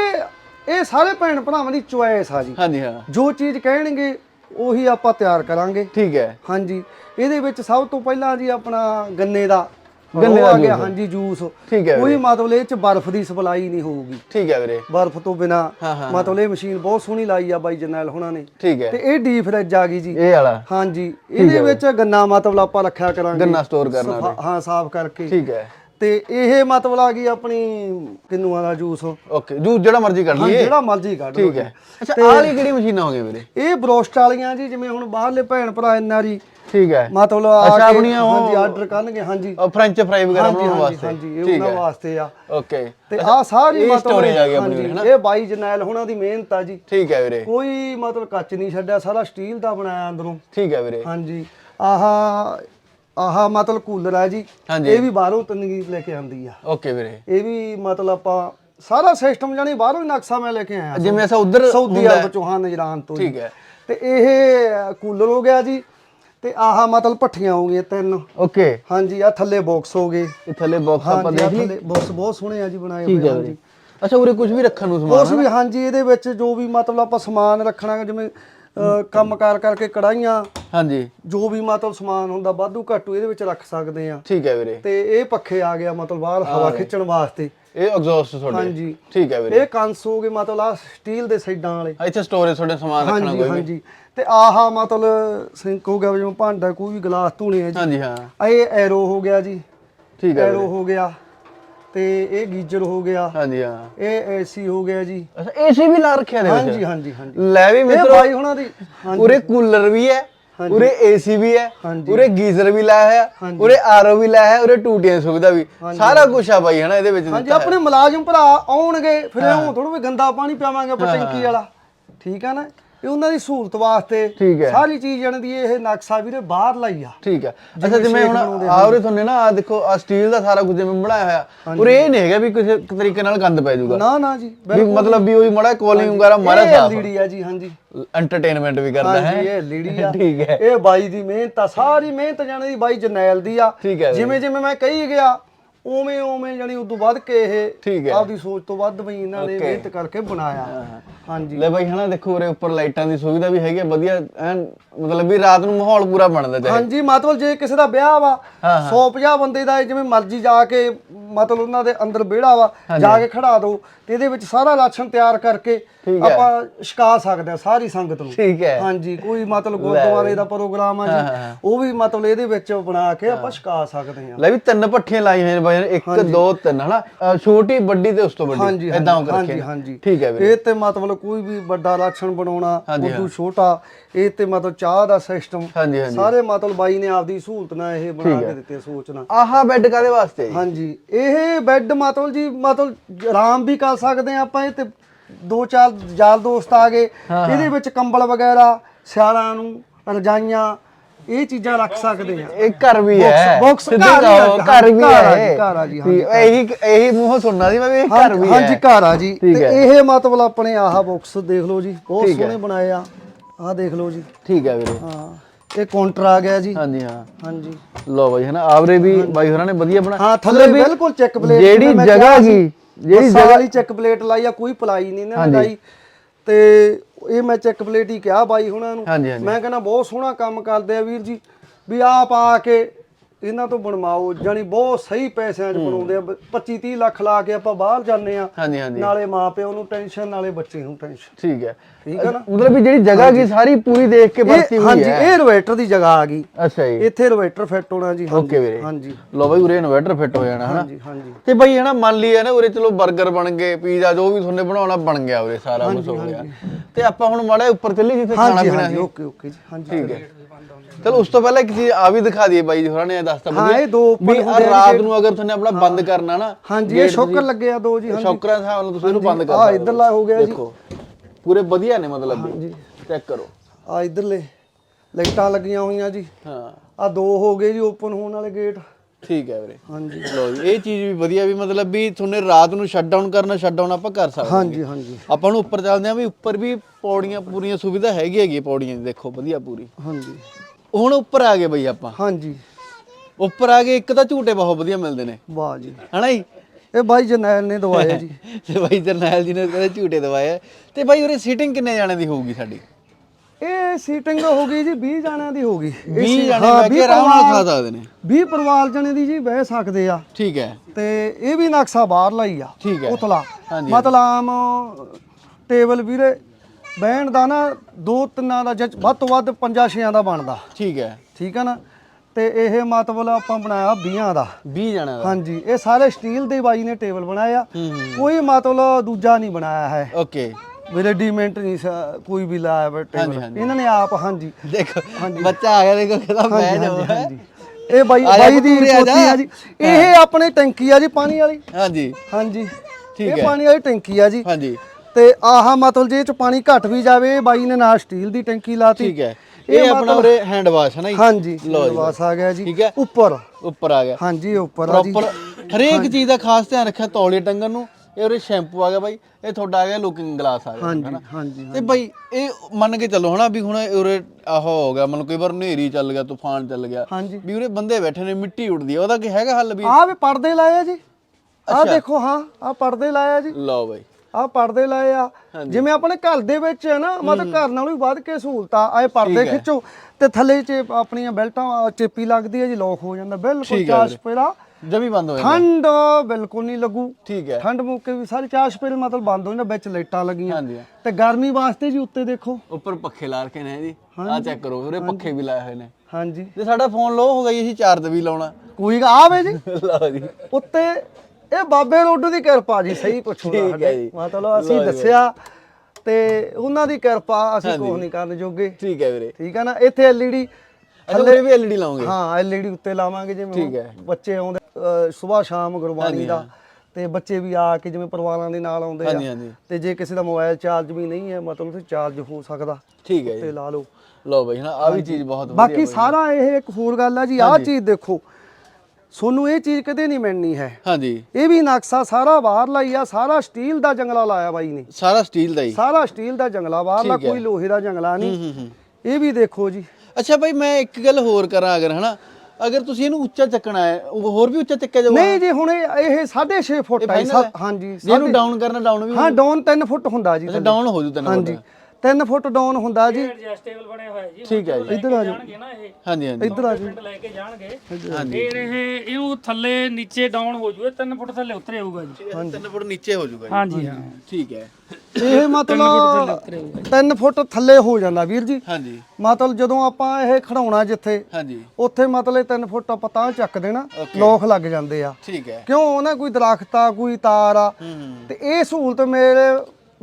ਇਹ- ਸਾਰੇ ਭੈਣ ਭਰਾਵਾਂ ਦੀ ਚੁਆਇਸ ਆ ਜੀ। ਹਾਂਜੀ ਹਾਂ। ਜੋ ਚੀਜ਼ ਕਹਿਣਗੇ ਉਹੀ ਆਪਾਂ ਤਿਆਰ ਕਰਾਂਗੇ। ਠੀਕ ਹੈ। ਹਾਂਜੀ। ਇਹਦੇ ਵਿੱਚ ਸਭ ਤੋਂ ਪਹਿਲਾਂ ਜੀ ਆਪਣਾ ਗੰਨੇ ਦਾ। ਗੰਨੇ ਆ ਗਿਆ। ਹਾਂਜੀ ਜੂਸ। ਠੀਕ ਹੈ ਕੋਈ ਮਤਲਬ ਇਹ ਚ ਬਰਫ਼ ਦੀ ਸਪਲਾਈ ਨਹੀਂ ਹੋਊਗੀ। ਠੀਕ ਹੈ ਵੀਰੇ। ਬਰਫ਼ ਤੋਂ ਬਿਨਾ। ਮਤਲਬ ਇਹ ਮਸ਼ੀਨ ਬਹੁਤ ਸੋਹਣੀ ਲਾਈ ਆ ਬਾਈ ਜਰਨੈਲ ਹੁਣਾਂ ਨੇ। ਠੀਕ ਹੈ। ਤੇ ਇਹ ਡੀਪ ਫ੍ਰਿਜ ਆ ਗਈ ਜੀ। ਇਹ ਵਾਲਾ। ਹਾਂਜੀ। ਇਹਦੇ ਵਿੱਚ ਗੰਨਾ ਮਤਲਬ ਆਪਾਂ ਰੱਖਿਆ ਕਰਾਂਗੇ। ਗੰਨਾ store ਕਰਨਾ ਹਾਂ ਸਾਫ਼ ਕਰਕੇ। ਠੀਕ ਹੈ। ਤੇ ਇਹ ਮਤਲਬ ਆ ਗਈ ਆਪਣੀ ਕਿੰਨੂਆਂ ਦਾ ਜੂਸ? ਓਕੇ ਜੂਸ ਜਿਹੜਾ ਮਰਜ਼ੀ ਕੱਢ ਹਾਂ ਲਈਏ। ਜਿਹੜਾ ਮਰਜ਼ੀ ਕੱਢ ਲਓ ਠੀਕ ਹੈ। ਅੱਛਾ ਆਹ ਵਾਲੀ ਕਿਹੜੀ ਮਸ਼ੀਨਾਂ ਹੋ ਗਈਆਂ ਵੀਰੇ? ਇਹ ਬਰੋਸਟ ਵਾਲੀਆਂ ਜੀ ਜਿਵੇਂ ਹੁਣ ਬਾਹਰਲੇ ਭੈਣ ਭਰਾ ਐਨਆਰਈ ਠੀਕ ਹੈ। ਮਤਲਬ ਆ ਅੱਛਾ, ਕੇ ਆਪਣੀਆਂ ਉਹ- ਹਾਂਜੀ ਆਰਡਰ ਕਰਨਗੇ ਹਾਂਜੀ। ਉਹ ਫ੍ਰੈਂਚ ਫਰਾਈ ਵਗੈਰਾ ਹਾਂਜੀ ਬਣਾਉਣ ਹਾਂਜੀ ਵਾਸਤੇ। ਹਾਂਜੀ ਇਹ ਠੀਕ ਉਹਨਾਂ ਹੈ। ਵਾਸਤੇ ਆ। ਓਕੇ ਤੇ ਆ ਸਾਰੀ ਇਹ ਮਤਲਬ storage ਆ ਗਈ ਆਪਣੀ ਹਾਂਜੀ, ਵੀਰੇ? ਇਹ ਬਾਈ ਜਰਨੈਲ ਹੁਣਾਂ ਦੀ ਮਿਹਨਤ ਆ ਜੀ। ਠੀਕ ਹੈ ਵੀਰੇ। ਕੋਈ ਮਤਲਬ ਕੱਚ ਨਹੀਂ ਛੱਡਿਆ ਸਾਰਾ ਸਟੀਲ ਦਾ ਬਣਾਇਆ ਅੰਦਰੋਂ। ਠੀਕ ਹੈ ਵੀਰੇ। ਹਾਂਜੀ ਆਹਾ ਆਹਾ ਮਤਲਬ ਕੂਲਰ ਆ ਜੀ। ਹਾਂਜੀ। ਇਹ ਵੀ ਬਾਹਰੋਂ ਤਨਗੀਰ ਲੈ ਕੇ ਆਂਦੀ ਆ। ਓਕੇ ਵੀਰੇ। ਇਹ ਵੀ ਮਤਲਬ ਆਪਾਂ ਸਾਰਾ ਸਿਸਟਮ ਜਾਨੀ ਬਾਹਰੋਂ ਹੀ ਨਕਸ਼ਾ ਮੈਂ ਲੈ ਕੇ ਆਇਆ। ਜਿਵੇਂ ਅਸਾਂ ਉਧਰ ਸਾਊਦੀ ਅਰਬ ਚੋਂ ਹਾਂ ਨਜਰਾਨ ਤੋਂ ਜੀ। ਠੀਕ ਹੈ। ਤੇ ਇਹ ਕੂਲਰ ਹੋ ਗਿਆ ਜੀ। ਤੇ ਆਹਾ ਮਤਲਬ ਭੱਠੀਆਂ ਹੋ ਗਈਆਂ ਤਿੰਨ। ਓਕੇ। ਹਾਂਜੀ ਆ ਥੱਲੇ ਬਾਕਸ ਹੋ ਗਏ। ਇਹ ਥੱਲੇ ਬਾਕਸ ਆਪਾਂ ਹਾਂਜੀ ਆ ਦੇਖ? ਲਈ ਥੱਲੇ ਬਾਕਸ ਬਹੁਤ ਸੋਹਣੇ ਆ ਜੀ ਬਣਾਏ ਠੀਕ ਹੋਏ ਹੈ ਹਾਂਜੀ ਵੀਰੇ। ਅੱਛਾ ਉਰੇ ਕੁਝ ਵੀ ਰੱਖਣ ਨੂੰ ਸਮਾਨ ਉਸ ਵੀ ਹਾਂਜੀ ਇਹਦੇ ਵਿੱਚ ਜੋ ਵੀ ਮਤਲਬ ਆਪਾਂ ਸਮਾਨ ਰੱਖਣਾ ਜਿਵੇਂ ਕੰਮਕਾਰ ਕਰਕੇ ਕੜਾਈਆਂ ਹਾਂਜੀ। ਜੋ ਵੀ ਮਤਲਬ ਸਮਾਨ ਹੁੰਦਾ ਵਾਧੂ ਘਾਟੂ ਇਹਦੇ ਵਿੱਚ ਰੱਖ ਸਕਦੇ ਆ ਠੀਕ ਹੈ ਵੀਰੇ। ਤੇ ਇਹ ਪੱਖੇ ਆ ਗਿਆ ਮਤਲਬ ਬਾਹਰ ਹਵਾ ਖਿੱਚਣ ਵਾਸਤੇ। ਇਹ ਐਗਜ਼ੌਸਟ ਤੁਹਾਡੇ। ਹਾਂਜੀ। ਠੀਕ ਹੈ ਵੀਰੇ। ਇਹ ਕੰਸ ਹੋ ਗਏ ਮਤਲਬ ਆ ਸਟੀਲ ਦੇ ਸਾਈਡਾਂ ਵਾਲੇ। ਇੱਥੇ ਸਟੋਰੇਜ ਤੁਹਾਡੇ ਸਮਾਨ ਰੱਖਣਾ ਹਾਂਜੀ ਕੋਈ ਹਾਂਜੀ। ਤੇ ਆਹਾ ਮਤਲਬ ਸਿੰਕ ਹੋ ਗਿਆ ਜਿਵੇਂ ਭਾਂਡਾ ਕੋਈ ਵੀ ਗਲਾਸ ਧੋਣੇ ਆ ਜੀ। ਹਾਂਜੀ ਹਾਂ। ਇਹ ਐਰੋ ਹੋ ਗਿਆ ਜੀ। ਠੀਕ ਹੈ ਐਰੋ ਹੋ ਗਿਆ। ਤੇ ਇਹ ਗੀਜ਼ਰ ਹੋ ਗਿਆ। ਹਾਂਜੀ ਹਾਂ। ਇਹ ਏਸੀ ਹੋ ਗਿਆ ਜੀ। ਅੱਛਾ ਏਸੀ ਵੀ ਲਾ ਰੱਖਿਆ ਵਿੱਚ? ਹਾਂਜੀ ਹਾਂਜੀ ਹਾਂਜੀ। ਲੈ ਵੀ ਮਿੱਤਰੋ ਬਾਈ ਹੁਣਾਂ ਦੀ ਉਰੇ ਕੂਲਰ ਵੀ ਹੈ ਉਰੇ ਏਸੀ ਵੀ ਹੈ। ਉਰੇ ਗੀਜ਼ਰ ਵੀ ਲਾਇਆ ਹੈ। ਉਰੇ ਆਰਓ ਵੀ ਲਾਇਆ ਹੈ ਉਰੇ ਟੂਟੀਆਂ ਸੁਵਿਧਾ ਵੀ। ਸਾਰਾ ਕੁਝ ਆ ਬਾਈ ਹਨਾ ਇਹਦੇ ਵਿੱਚ ਹਾਂਜੀ ਆਪਣੇ ਮੁਲਾਜ਼ਮ ਭਰਾ ਆਉਣਗੇ ਫਿਰ ਉਹ ਥੋੜਾ ਵੀ ਗੰਦਾ ਪਾਣੀ ਪਿਆਵਾਂਗੇ ਆਪਾਂ ਟੈਂਕੀ ਵਾਲਾ। ਠੀਕ ਆ ਨਾ? ਇਹ ਉਹਨਾਂ ਦੀ ਸਹੂਲਤ ਵਾਸਤੇ। ਸਾਰੀ ਚੀਜ਼ ਜਣ ਦੀ ਇਹ ਨਕਸ਼ਾ ਵੀਰੇ ਬਾਹਰ ਲਈ ਆ। ਠੀਕ ਹੈ। ਅੱਛਾ ਜਿਵੇਂ ਹੁਣ ਆ ਉਰੇ ਤੁਹਾਨੂੰ ਨਾ ਆ ਦੇਖੋ ਆ ਸਟੀਲ ਦਾ ਸਾਰਾ ਕੁਝ ਜਿਵੇਂ ਬਣਾਇਆ ਹੋਇਆ। ਉਰੇ ਇਹ ਨਹੀਂ ਹੈਗਾ ਵੀ ਕਿਸੇ ਤਰੀਕੇ ਨਾਲ ਗੰਦ ਪੈ ਜਾਊਗਾ। ਨਾ ਨਾ ਜੀ ਵੀ ਮਤਲਬ ਵੀ ਉਹੀ ਮੜਾ ਕੋਲਿੰਗ ਵਗੈਰਾ ਮਾਰਾ ਇਹ ਸਾਫ਼। ਐਲਈਡੀ ਆ ਜੀ ਹਾਂਜੀ। ਐਂਟਰਟੇਨਮੈਂਟ ਵੀ ਕਰਦਾ ਹੈ। ਹਾਂਜੀ ਇਹ ਐਲਈਡੀ ਆ। ਠੀਕ ਹੈ। ਇਹ ਬਾਈ ਦੀ ਮਿਹਨਤ ਆ ਸਾਰੀ ਮਿਹਨਤ ਜਾਣੀ ਦੀ ਬਾਈ ਜਰਨੈਲ ਦੀ ਆ। ਜਿਵੇਂ ਜਿਵੇਂ ਮੈਂ ਕਹੀ ਗਿਆ ਉਵੇਂ ਉਵੇਂ ਜਾਨੀ ਉਦੋਂ ਵੱਧ ਕੇ ਇਹ ਠੀਕ ਹੈ। ਆਪਦੀ ਸੋਚ ਤੋਂ ਵੱਧ ਬਈ ਇਹਨਾਂ ਨੇ ਮਿਹਨਤ ਕਰਕੇ ਬਣਾਇਆ। ਹਾਂਜੀ। ਲੈ ਬਾਈ ਹਨਾ ਦੇਖੋ ਉਰੇ ਉੱਪਰ ਲਾਈਟਾਂ ਦੀ ਸੁਵਿਧਾ ਵੀ ਹੈਗੀ ਆ ਵਧੀਆ ਐਨ ਮਤਲਬ ਵੀ ਰਾਤ ਨੂੰ ਮਾਹੌਲ ਪੂਰਾ ਬਣਦਾ ਚਾਹੇ। ਹਾਂਜੀ ਮਤਲਬ ਜੇ ਕਿਸੇ ਦਾ ਵਿਆਹ ਵਾ 150 ਬੰਦੇ ਦਾ ਜਿਵੇਂ ਮਰਜ਼ੀ ਜਾ ਕੇ ਮਤਲਬ ਉਹਨਾਂ ਦੇ ਅੰਦਰ ਵਿਹੜਾ ਵਾ ਜਾ ਕੇ ਖੜਾ ਦਿਓ ਤੇ ਇਹਦੇ ਵਿੱਚ ਸਾਰਾ ਰਾਸ਼ਨ ਤਿਆਰ ਕਰਕੇ ਆਪਾਂ ਛਕਾ ਸਕਦੇ ਆ ਸਾਰੀ ਸੰਗਤ ਨੂੰ। ਠੀਕ ਹੈ। ਹਾਂਜੀ ਕੋਈ ਮਤਲਬ ਗੁਰਦੁਆਰੇ ਦਾ ਪ੍ਰੋਗਰਾਮ ਆ ਜੀ ਉਹ ਵੀ ਮਤਲਬ ਇਹਦੇ ਵਿੱਚ ਬਣਾ ਕੇ ਆਪਾਂ ਛਕਾ ਸਕਦੇ ਆ ਲੈ ਵੀ ਤਿੰਨ ਪੱਠੀਆਂ ਲਾਈਆਂ ਹੋਈਆਂ ਨੇ ਬਾਈ ਨੇ, ਇੱਕ ਦੋ ਤਿੰਨ ਹਨਾ? ਅਹ ਛੋਟੀ ਵੱਡੀ ਤੇ ਉਸ ਤੋਂ ਵੱਡੀ। ਹਾਂਜੀ ਇਦਾਂ ਕਰਕੇ ਹਾਂਜੀ ਹਾਂਜੀ। ਠੀਕ ਹੈ ਵੀਰੇ। ਇਹ ਤੇ ਮਤਲਬ ਕੋਈ ਵੀ ਵੱਡਾ ਰਾਸ਼ਨ ਬਣਾਉਣਾ ਉਦੋਂ ਛੋਟਾ ਇਹ ਤੇ ਮਤਲਬ ਚਾਹ ਦਾ ਸਿਸਟਮ। ਹਾਂਜੀ ਹਾਂਜੀ। ਸਾਰੇ ਮਤਲਬ ਬਾਈ ਨੇ ਆਪਦੀ ਸਹੂਲਤ ਨਾਲ ਇਹ ਬਣਾ ਕੇ ਦਿੱਤੇ ਸੋਚਣਾ ਆਹਾ ਬੈੱਡ ਕਾਦੇ ਵਾਸਤੇ? ਜੀ ਹਾਂਜੀ। ਇਹ ਬੈੱਡ ਮਤਲਬ ਜੀ ਮਤਲਬ ਆਰਾਮ ਵੀ ਕਰ ਸਕਦੇ ਆ ਆਪਾਂ ਇਹ ਤੇ ਦੋ ਚਾਰ ਯਾਰ ਦੋਸਤ ਆ ਗਏ ਇਹਦੇ ਵਿੱਚ ਕੰਬਲ ਵਗੈਰਾ ਸਿਆਲਾਂ ਨੂੰ ਰਜਾਈਆਂ ਇਹ ਚੀਜ਼ਾਂ ਰੱਖ ਸਕਦੇ ਆ ਇਹ ਘਰ ਵੀ ਹੈ। ਸਿੱਧੀ ਘਰ ਹੀ ਵੀ ਹੈ ਘਰ ਆ ਜੀ, ਠੀਕ, ਇਹੀ ਇਹੀ ਮੂੰਹੋਂ ਸੁਣਨਾ ਸੀ ਮੈਂ ਵੀ ਘਰ ਵੀ ਹਾਂਜੀ ਹੈ। ਘਰ ਆ ਜੀ। ਤੇ ਹੈ। ਇਹ ਮਤਲਬ ਆਪਣੇ ਆਹ ਬਾਕਸ ਦੇਖ ਲਓ ਜੀ ਬਹੁਤ ਸੋਹਣੇ ਬਣਾਏ ਆ। ਆਹ ਦੇਖ ਲਓ ਜੀ। ਠੀਕ ਹੈ ਵੀਰੇ। ਹਾਂ ਇਹ ਕਾਊਂਟਰ ਆ ਗਿਆ ਜੀ। ਹਾਂਜੀ ਹਾਂ। ਹਾਂਜੀ। ਲੋ ਬਾਈ ਹਨਾ ਆਵਰੇ ਵੀ ਬਾਈ ਹੋਰਾਂ ਨੇ ਵਧੀਆ ਬਣਾ ਹਾਂ ਥੱਲੇ ਬਿਲਕੁਲ ਚੈੱਕ ਪਲੇਟ ਜਿਹੜੀ ਜਗ੍ਹਾ ਕੀ ਜਿਹੜੀ ਵਾਲੀ ਚੈੱਕ ਪਲੇਟ ਲਾਈ ਆ ਕੋਈ ਪਲਾਈ ਨਹੀਂ ਇਹਨਾਂ ਨੇ ਲਾਈ ਤੇ ਇਹ ਮੈਂ ਚੈੱਕ ਪਲੇਟ ਹੀ ਕਿਹਾ ਬਾਈ ਹੁਣਾਂ ਨੂੰ। ਮੈਂ ਕਹਿੰਦਾ ਬਹੁਤ ਸੋਹਣਾ ਕੰਮ ਕਰਦੇ ਆ ਵੀਰ ਜੀ। ਵੀ ਆਪ ਆ ਕੇ ਇਹਨਾਂ ਤੋਂ ਬਣਵਾਓ ਜਾਨੀ ਬਹੁਤ ਸਹੀ ਪੈਸਿਆਂ 'ਚ ਬਣਾਉਂਦੇ ਆ। 25 30 ਲੱਖ ਲਾ ਕੇ ਆਪਾਂ ਬਾਹਰ ਜਾਂਦੇ ਆ। ਹਾਂਜੀ ਹਾਂਜੀ। ਨਾਲੇ ਮਾਪਿਓ ਨੂੰ ਟੈਨਸ਼ਨ ਨਾਲੇ ਬੱਚੇ ਨੂੰ ਟੈਨਸ਼ਨ ਠੀਕ ਹੈ। ਠੀਕ ਹੈ ਨਾ? ਮਤਲਬ ਵੀ ਜਿਹੜੀ ਜਗ੍ਹਾ ਕੀ ਸਾਰੀ ਪੂਰੀ ਦੇਖ ਕੇ ਵਰਤੀ ਹੋਈ ਹਾਂਜੀ ਹੈ। ਇਹ ਇਨਵਰਟਰ ਦੀ ਜਗ੍ਹਾ ਆ ਗਈ। ਅੱਛਾ ਜੀ। ਇੱਥੇ ਇਨਵਰਟਰ ਫਿੱਟ ਹੋਣਾ ਜੀ। ਹਾਂਜੀ, ਓਕੇ ਵੀਰੇ। ਹਾਂਜੀ। ਲੋ ਬਾਈ ਉਰੇ ਇਨਵਰਟਰ ਫਿੱਟ ਹੋ ਜਾਣਾ ਹਨਾ? ਹਾਂਜੀ ਹਾਂਜੀ। ਤੇ ਬਈ ਹਨਾ ਮੰਨ ਲਈਏ ਨਾ ਉਰੇ ਚਲੋ 버ਗਰ ਬਣ ਗਏ ਪੀਜ਼ਾ ਜੋ ਵੀ ਤੁਹਾਨੂੰ ਬਣਾਉਣਾ ਬਣ ਗਿਆ ਉਰੇ ਸਾਰਾ ਕੁਝ ਹੋ ਗਿਆ। ਤੇ ਆਪਾਂ ਹੁਣ ਮਾੜਾ ਉੱਪਰ ਚੱਲੀ ਜਿੱਥੇ ਖਾਣਾ ਹਾਂਜੀ ਪੀਣਾ ਹਾਂਜੀ ਸੀ। ਓਕੇ ਓਕੇ ਜੀ। ਹਾਂਜੀ ਠੀਕ ਹੈ। ਚਲੋ ਉਸ ਤੋਂ ਪਹਿਲਾਂ ਇੱਕ ਚੀਜ਼ ਆ ਵੀ ਦਿਖਾ ਦਈਏ ਬਾਈ ਜੀ ਹੋਰਾਂ ਨੇ ਇਹ ਦੱਸਤਾ ਹਾਂ, ਇਹ ਦੋ ਵੀ ਆਹ ਰਾਤ ਨੂੰ ਅਗਰ ਤੁਹਾਨੂੰ ਆਪਣਾ ਬੰਦ ਕਰਨਾ ਨਾ ਹਾਂਜੀ ਇਹ ਸ਼ੋਕਰ ਲੱਗੇ ਆ ਦੋ ਜੀ ਹਾਂਜੀ। ਸ਼ੌਕਰਾਂ ਦੇ ਹਿਸਾਬ ਨਾਲ ਤੁਸੀਂ ਇਹਨੂੰ ਬੰਦ ਕਰ ਆ ਸਕਦੇ ਹੋ। ਇਧਰਲਾ ਹੋ ਗਿਆ ਜੀ। ਦੇਖੋ ਪੂਰੇ ਵਧੀਆ ਨੇ ਮਤਲਬ ਚੈੱਕ ਕਰੋ। ਆ ਇਧਰਲੇ ਲਾਈਟਾਂ ਲੱਗੀਆਂ ਹੋਈਆਂ ਜੀ। ਹਾਂ। ਆ ਦੋ ਹੋ ਗਏ ਜੀ ਓਪਨ ਹੋਣ ਵਾਲੇ ਗੇਟ। ਠੀਕ ਹੈ ਵੀਰੇ। ਹਾਂਜੀ। ਲੋ ਜੀ ਇਹ ਚੀਜ਼ ਵੀ ਵਧੀਆ ਵੀ ਮਤਲਬ ਵੀ ਤੁਹਾਨੂੰ ਰਾਤ ਨੂੰ ਸ਼ਟ ਡਾਊਨ ਕਰਨਾ ਸ਼ਟ ਡਾਊਨ ਆਪਾਂ ਕਰ ਸਕਦੇ ਹਾਂ ਹਾਂਜੀ ਹਾਂਜੀ। ਆਪਾਂ ਨੂੰ ਉੱਪਰ ਚੱਲਦੇ ਆਂ ਵੀ ਉੱਪਰ ਵੀ ਪੌੜੀਆਂ ਪੂਰੀਆਂ ਸੁਵਿਧਾ ਹੈਗੀ ਹੈਗੀ ਪੌੜੀਆਂ ਦੀ ਦੇਖੋ ਵਧੀਆ ਪੂਰੀ। ਹਾਂਜੀ। ਹੁਣ ਉੱਪਰ ਆ ਗਏ ਬਈ ਆਪਾਂ। ਹਾਂਜੀ। ਉੱਪਰ ਆ ਗਏ ਇੱਕ ਤਾਂ ਝੂਟੇ ਬਹੁਤ ਵਧੀਆ ਮਿਲਦੇ ਨੇ। ਵਾਹ ਜੀ। ਹਨਾ ਜੀ? ਇਹ ਬਾਈ ਜਰਨੈਲ ਨੇ ਦਵਾਇਆ ਜੀ। ਤੇ ਬਾਈ ਜਰਨੈਲ ਜੀ ਨੇ ਕਹਿੰਦੇ ਝੂਟੇ ਦਵਾਏ ਤੇ ਬਾਈ ਉਰੇ ਸੀਟਿੰਗ ਕਿੰਨੇ ਜਾਣੇ ਦੀ ਹੋਊਗੀ ਸਾਡੀ? ਇਹ ਸੀਟਿੰਗ ਹੋ ਗਈ ਜੀ 20 ਜਣਿਆਂ ਦੀ ਹੋ ਗਈ 20 ਜਾਣੇ ਬਹਿ ਕੇ ਆਰਾਮ ਨਾਲ ਖਾ ਸਕਦੇ ਨੇ। 20 ਪਰਿਵਾਰ ਜਣੇ ਦੀ ਜੀ ਬਹਿ ਸਕਦੇ ਆ। ਠੀਕ ਹੈ। ਤੇ ਇਹ ਵੀ ਨਕਸ਼ਾ ਬਾਹਰਲਾ ਹੀ ਆ। ਠੀਕ ਹੈ। ਉਤਲਾ। ਮਤਲਬ ਟੇਬਲ ਵੀਰੇ ਬਹਿਣ ਦਾ ਨਾ ਦੋ ਤਿੰਨਾਂ ਦਾ ਜਾਂ ਵੱਧ ਤੋਂ ਵੱਧ ਪੰਜਾਂ ਛਿਆਂ ਦਾ ਬਣਦਾ। ਠੀਕ ਹੈ। ਠੀਕ ਹੈ ਨਾ? ਤੇ ਇਹ ਮਤਲਬ ਆਪਾਂ ਬਣਾਇਆ 20 ਦਾ। 20 ਜਾਣਿਆਂ ਦਾ। ਹਾਂਜੀ ਇਹ ਸਾਰੇ ਸਟੀਲ ਦੇ ਬਾਈ ਨੇ ਟੇਬਲ ਬਣਾਇਆ। ਕੋਈ ਮਤਲਬ ਦੂਜਾ ਨਹੀਂ ਬਣਾਇਆ ਹੈ। ਓਕੇ। ਰੈਡੀਮੈਂਟ ਨਹੀਂ ਸ- ਕੋਈ ਵੀ ਲਾਇਆ ਵਾ ਟੇਬਲ। ਹਾਂਜੀ। ਇਹਨਾਂ ਨੇ ਆਪ ਹਾਂਜੀ। ਦੇਖੋ ਬੱਚਾ ਆ ਗਿਆ ਦੇਖੋ ਕਹਿੰਦਾ ਮੈਂ ਹਾਂਜੀ ਜਾਵਾਂ ਹਾਂਜੀ। ਇਹ ਬਾਈ ਆ ਜਾ ਬਾਈ ਦੀ ਪੁੱਤੂ ਆ ਪੋਤੀ ਜਾ। ਆ ਜੀ। ਇਹ ਆਪਣੇ ਟੈਂਕੀ ਆ ਜੀ ਪਾਣੀ ਵਾਲੀ। ਹਾਂਜੀ। ਹਾਂਜੀ। ਠੀਕ ਇਹ ਹੈ। ਪਾਣੀ ਵਾਲੀ ਟੈਂਕੀ ਆ ਜੀ। ਹਾਂਜੀ। ਤੇ ਆਹ ਮਤਲਬ ਜੇ ਇਹ ਚ ਪਾਣੀ ਘਟ ਵੀ ਜਾਵੇ ਬਾਈ ਨੇ ਨਾਲ ਸਟੀਲ ਦੀ ਟੈਂਕੀ ਲਾਤੀ। ਠੀਕ ਹੈ। ਇਹ ਆਪਣਾ ਉਰੇ ਹੈਂਡ ਵਾਸ਼ ਹੈ ਨਾ ਜੀ? ਹਾਂਜੀ ਬਸ ਆ ਗਿਆ ਜੀ। ਉੱਪਰ। ਉੱਪਰ ਆ ਗਿਆ। ਹਾਂਜੀ ਉੱਪਰ ਆ ਜੀ। ਪ੍ਰੋਪਰ ਹਰੇਕ ਚੀਜ਼ ਦਾ ਖਾਸ ਧਿਆਨ ਰੱਖਿਆ ਤੌਲੀਏ ਟੰਗਣ ਨੂੰ। ਇਹ ਉਰੇ ਸ਼ੈਂਪੂ ਆ ਗਿਆ ਬਾਈ। ਇਹ ਤੁਹਾਡਾ ਆ ਗਿਆ ਲੁਕਿੰਗ ਗਲਾਸ ਆ ਗਿਆ ਹਾਂਜੀ? ਹਾਂਜੀ ਤੇ ਬਾਈ ਇਹ ਮੰਨ ਕੇ ਚੱਲੋ ਹਨਾ ਵੀ ਹੁਣ ਉਰੇ ਆਹ ਹੋ ਗਿਆ ਮਤਲਬ ਕਈ ਵਾਰ ਹਨੇਰੀ ਚੱਲ ਗਿਆ ਤੂਫਾਨ ਚੱਲ ਗਿਆ। ਵੀ ਉਰੇ ਬੰਦੇ ਬੈਠੇ ਨੇ ਮਿੱਟੀ ਉੱਡਦੀ ਆ। ਉਹਦਾ ਕੀ ਹੈਗਾ ਹੱਲ ਵੀ? ਆਹ ਵੀ ਪਰਦੇ ਲਾਏ ਆ ਜੀ। ਆਹ ਦੇਖੋ ਹਾਂ ਆਹ ਪਰਦੇ ਲਾਏ ਆ ਜੀ। ਲਓ ਬਾਈ। ਆਹ ਪਰਦੇ ਲਾਏ ਆ। ਜਿਵੇਂ ਆਪਣੇ ਘਰ ਦੇ ਵਿੱਚ ਹੈ ਨਾ ਮਤਲਬ ਘਰ ਨਾਲੋਂ ਵੀ ਵੱਧ ਕੇ ਸਹੂਲਤਾਂ ਆਏ ਪਰਦੇ ਖਿੱਚੋ ਤੇ ਥੱਲੇ ਚ ਆਪਣੀਆਂ ਬੈਲਟਾਂ ਚੇਪੀ ਲੱਗਦੀ ਹੈ ਜੀ ਲੋਕ ਹੋ ਜਾਂਦਾ। ਬਿਲਕੁਲ ਚਾਰ ਸਪੇਰਾ। ਜਮੀ ਬੰਦ ਹੋ ਜਾਂਦਾ। ਠੰਡ ਬਿਲਕੁਲ ਨਹੀਂ ਲੱਗੂ। ਠੀਕ ਹੈ। ਠੰਡ ਮੁੱਕੇ ਵੀ ਸਾਰੇ ਚਾਰ ਸਪੇਰੇ ਮਤਲਬ ਬੰਦ ਹੋ ਜਾਂਦਾ ਵਿੱਚ ਲਾਈਟਾਂ ਲੱਗੀਆਂ। ਤੇ ਗਰਮੀ ਵਾਸਤੇ ਜੀ ਉੱਤੇ ਦੇਖੋ। ਉੱਪਰ ਪੱਖੇ ਲਾ ਰੱਖੇ ਨੇ ਜੀ। ਆਹ ਚੈੱਕ ਕਰੋ ਉਰੇ ਪੱਖੇ ਵੀ ਲਾਏ ਹੋਏ ਨੇ। ਹਾਂਜੀ। ਜੇ ਸਾਡਾ ਫੋਨ ਲੋ ਹੋ ਗਿਆ ਜੀ, ਅਸੀਂ ਚਾਰਜ ਵੀ ਲਾਉਣਾ। ਕੋਈ ਆਵੇ ਜੀ। ਲਓ ਜੀ। ਉੱਤੇ ਇਹ ਬਾਬੇ ਰੋਡੂ ਦੀ ਕਿਰਪਾ ਜੀ ਸਹੀ ਪੁੱਛੋ ਠੀਕ ਹੈ ਜੀ। ਮਤਲਬ ਅਸੀਂ ਦੱਸਿਆ ਤੇ ਉਹਨਾਂ ਦੀ ਕਿਰਪਾ ਅਸੀਂ ਕੁਝ ਨਹੀਂ ਕਰਨ ਜੋਗੇ। ਠੀਕ ਹੈ ਵੀਰੇ। ਠੀਕ ਹੈ ਨਾ? ਇੱਥੇ ਐਲਈਡੀ ਉਰੇ ਵੀ ਐਲਈਡੀ ਲਾਉਂਗੇ ਹਾਂ ਐਲਈਡੀ ਉੱਤੇ ਲਾਵਾਂਗੇ ਜਿਵੇਂ ਠੀਕ ਹੈ। ਬੱਚੇ ਆਉਂਦੇ ਸਵੇਰ ਸ਼ਾਮ ਗੁਰਬਾਣੀ ਦਾ ਤੇ ਬੱਚੇ ਵੀ ਆ ਕੇ ਜਿਵੇਂ ਪਰਿਵਾਰਾਂ ਦੇ ਨਾਲ ਆਉਂਦੇ ਆ। ਤੇ ਜੇ ਕਿਸੇ ਦਾ ਮੋਬਾਈਲ ਚਾਰਜ ਵੀ ਨਹੀਂ ਹੈ ਮਤਲਬ ਉੱਥੇ ਚਾਰਜ ਹੋ ਸਕਦਾ। ਠੀਕ ਹੈ ਤੇ ਲਾ ਲਓ। ਲਓ ਬਾਈ ਹਨਾ ਆ ਵੀ ਚੀਜ਼ ਬਹੁਤ ਵਧੀਆ ਬਾਕੀ ਸਾਰਾ ਇਹ ਇੱਕ ਹੋਰ ਗੱਲ ਆ ਜੀ ਆਹ ਚੀਜ਼ ਦੇਖੋ। ਸੋਨੂੰ ਇਹ ਚੀਜ਼ ਕਦੇ ਨਹੀਂ ਮਿਲਣੀ ਹੈ। ਹਾਂਜੀ। ਇਹ ਵੀ ਨਕਸ਼ਾ ਸਾਰਾ ਬਾਹਰਲਾ ਹੀ ਆ ਸਾਰਾ ਸਟੀਲ ਦਾ ਜੰਗਲਾ ਲਾਇਆ ਬਾਈ ਨੇ। ਸਾਰਾ ਸਟੀਲ ਦਾ ਹੀ। ਸਾਰਾ ਸਟੀਲ ਦਾ ਜੰਗਲਾ ਬਾਹਰਲਾ। ਕੋਈ ਲੋਹੇ ਦਾ ਜੰਗਲਾ ਨਹੀਂ। ਇਹ ਵੀ ਦੇਖੋ ਜੀ। ਅੱਛਾ ਬਾਈ ਮੈਂ ਇੱਕ ਗੱਲ ਹੋਰ ਕਰਾਂ ਅਗਰ ਹਨਾ? ਅਗਰ ਤੁਸੀਂ ਇਹਨੂੰ ਉੱਚਾ ਚੱਕਣਾ ਹੈ ਉਹ ਹੋਰ ਵੀ ਉੱਚਾ ਚੱਕਿਆ ਜਾਊਗਾ? ਨਹੀਂ ਜੀ ਹੁਣ ਇਹ ਇਹ 6.5 ਫੁੱਟ ਹੈ? ਹਾਂਜੀ ਇਹਨੂੰ ਡਾਊਨ ਕਰਨਾ ਡਾਊਨ ਵੀ ਹਾਂ ਡਾਊਨ 3 ਫੁੱਟ ਹੁੰਦਾ ਜੀ ਡਾਊਨ ਹੋ ਜੂ ਤੈਨੂੰ ਹਾਂਜੀ। 3 ਫੁੱਟ ਡਾਊਨ ਹੁੰਦਾ ਜੀ। ਐਡਜਸਟੇਬਲ ਬਣਿਆ ਹੋਇਆ ਜੀ। ਠੀਕ ਹੈ ਜੀ। ਇੱਧਰ ਆ ਜਾਓ। ਜਾਣਗੇ ਨਾ ਇਹ। ਹਾਂਜੀ ਹਾਂਜੀ। ਇੱਧਰ ਆ ਜੀ ਪਿੰਡ ਲੈ ਕੇ ਜਾਣਗੇ। ਫਿਰ ਇਹ ਇਹਨੂੰ ਥੱਲੇ ਨੀਚੇ ਡਾਊਨ ਹੋ ਜੂਏ 3 ਫੁੱਟ ਥੱਲੇ ਉਤਰੇ ਆਊਗਾ ਜੀ। 3 ਫੁੱਟ ਨੀਚੇ ਹੋ ਜਾਊਗਾ ਜੀ। ਹਾਂਜੀ ਹਾਂ। ਠੀਕ ਹੈ। ਇਹ ਮਤਲਬ 3 ਫੁੱਟ ਥੱਲੇ ਹੋ ਜਾਂਦਾ ਵੀਰ ਜੀ। ਹਾਂਜੀ। ਮਤਲਬ ਜਦੋਂ ਆਪਾਂ ਇਹ ਖੜਾਉਣਾ ਜਿੱਥੇ ਹਾਂਜੀ। ਉੱਥੇ ਮਤਲਬ 3 ਫੁੱਟ ਆਪਾਂ ਤਾਂ ਚੱਕ ਦੇਣਾ ਲੋਕ ਲੱਗ ਜਾਂਦੇ ਆ। ਠੀਕ ਹੈ। ਕਿਉਂ? ਨਾ ਕੋਈ ਦਰਖਤ ਆ ਕੋਈ ਤਾਰ ਆ। ਤੇ ਇਹ ਸਹੂਲਤ ਮੇਰੇ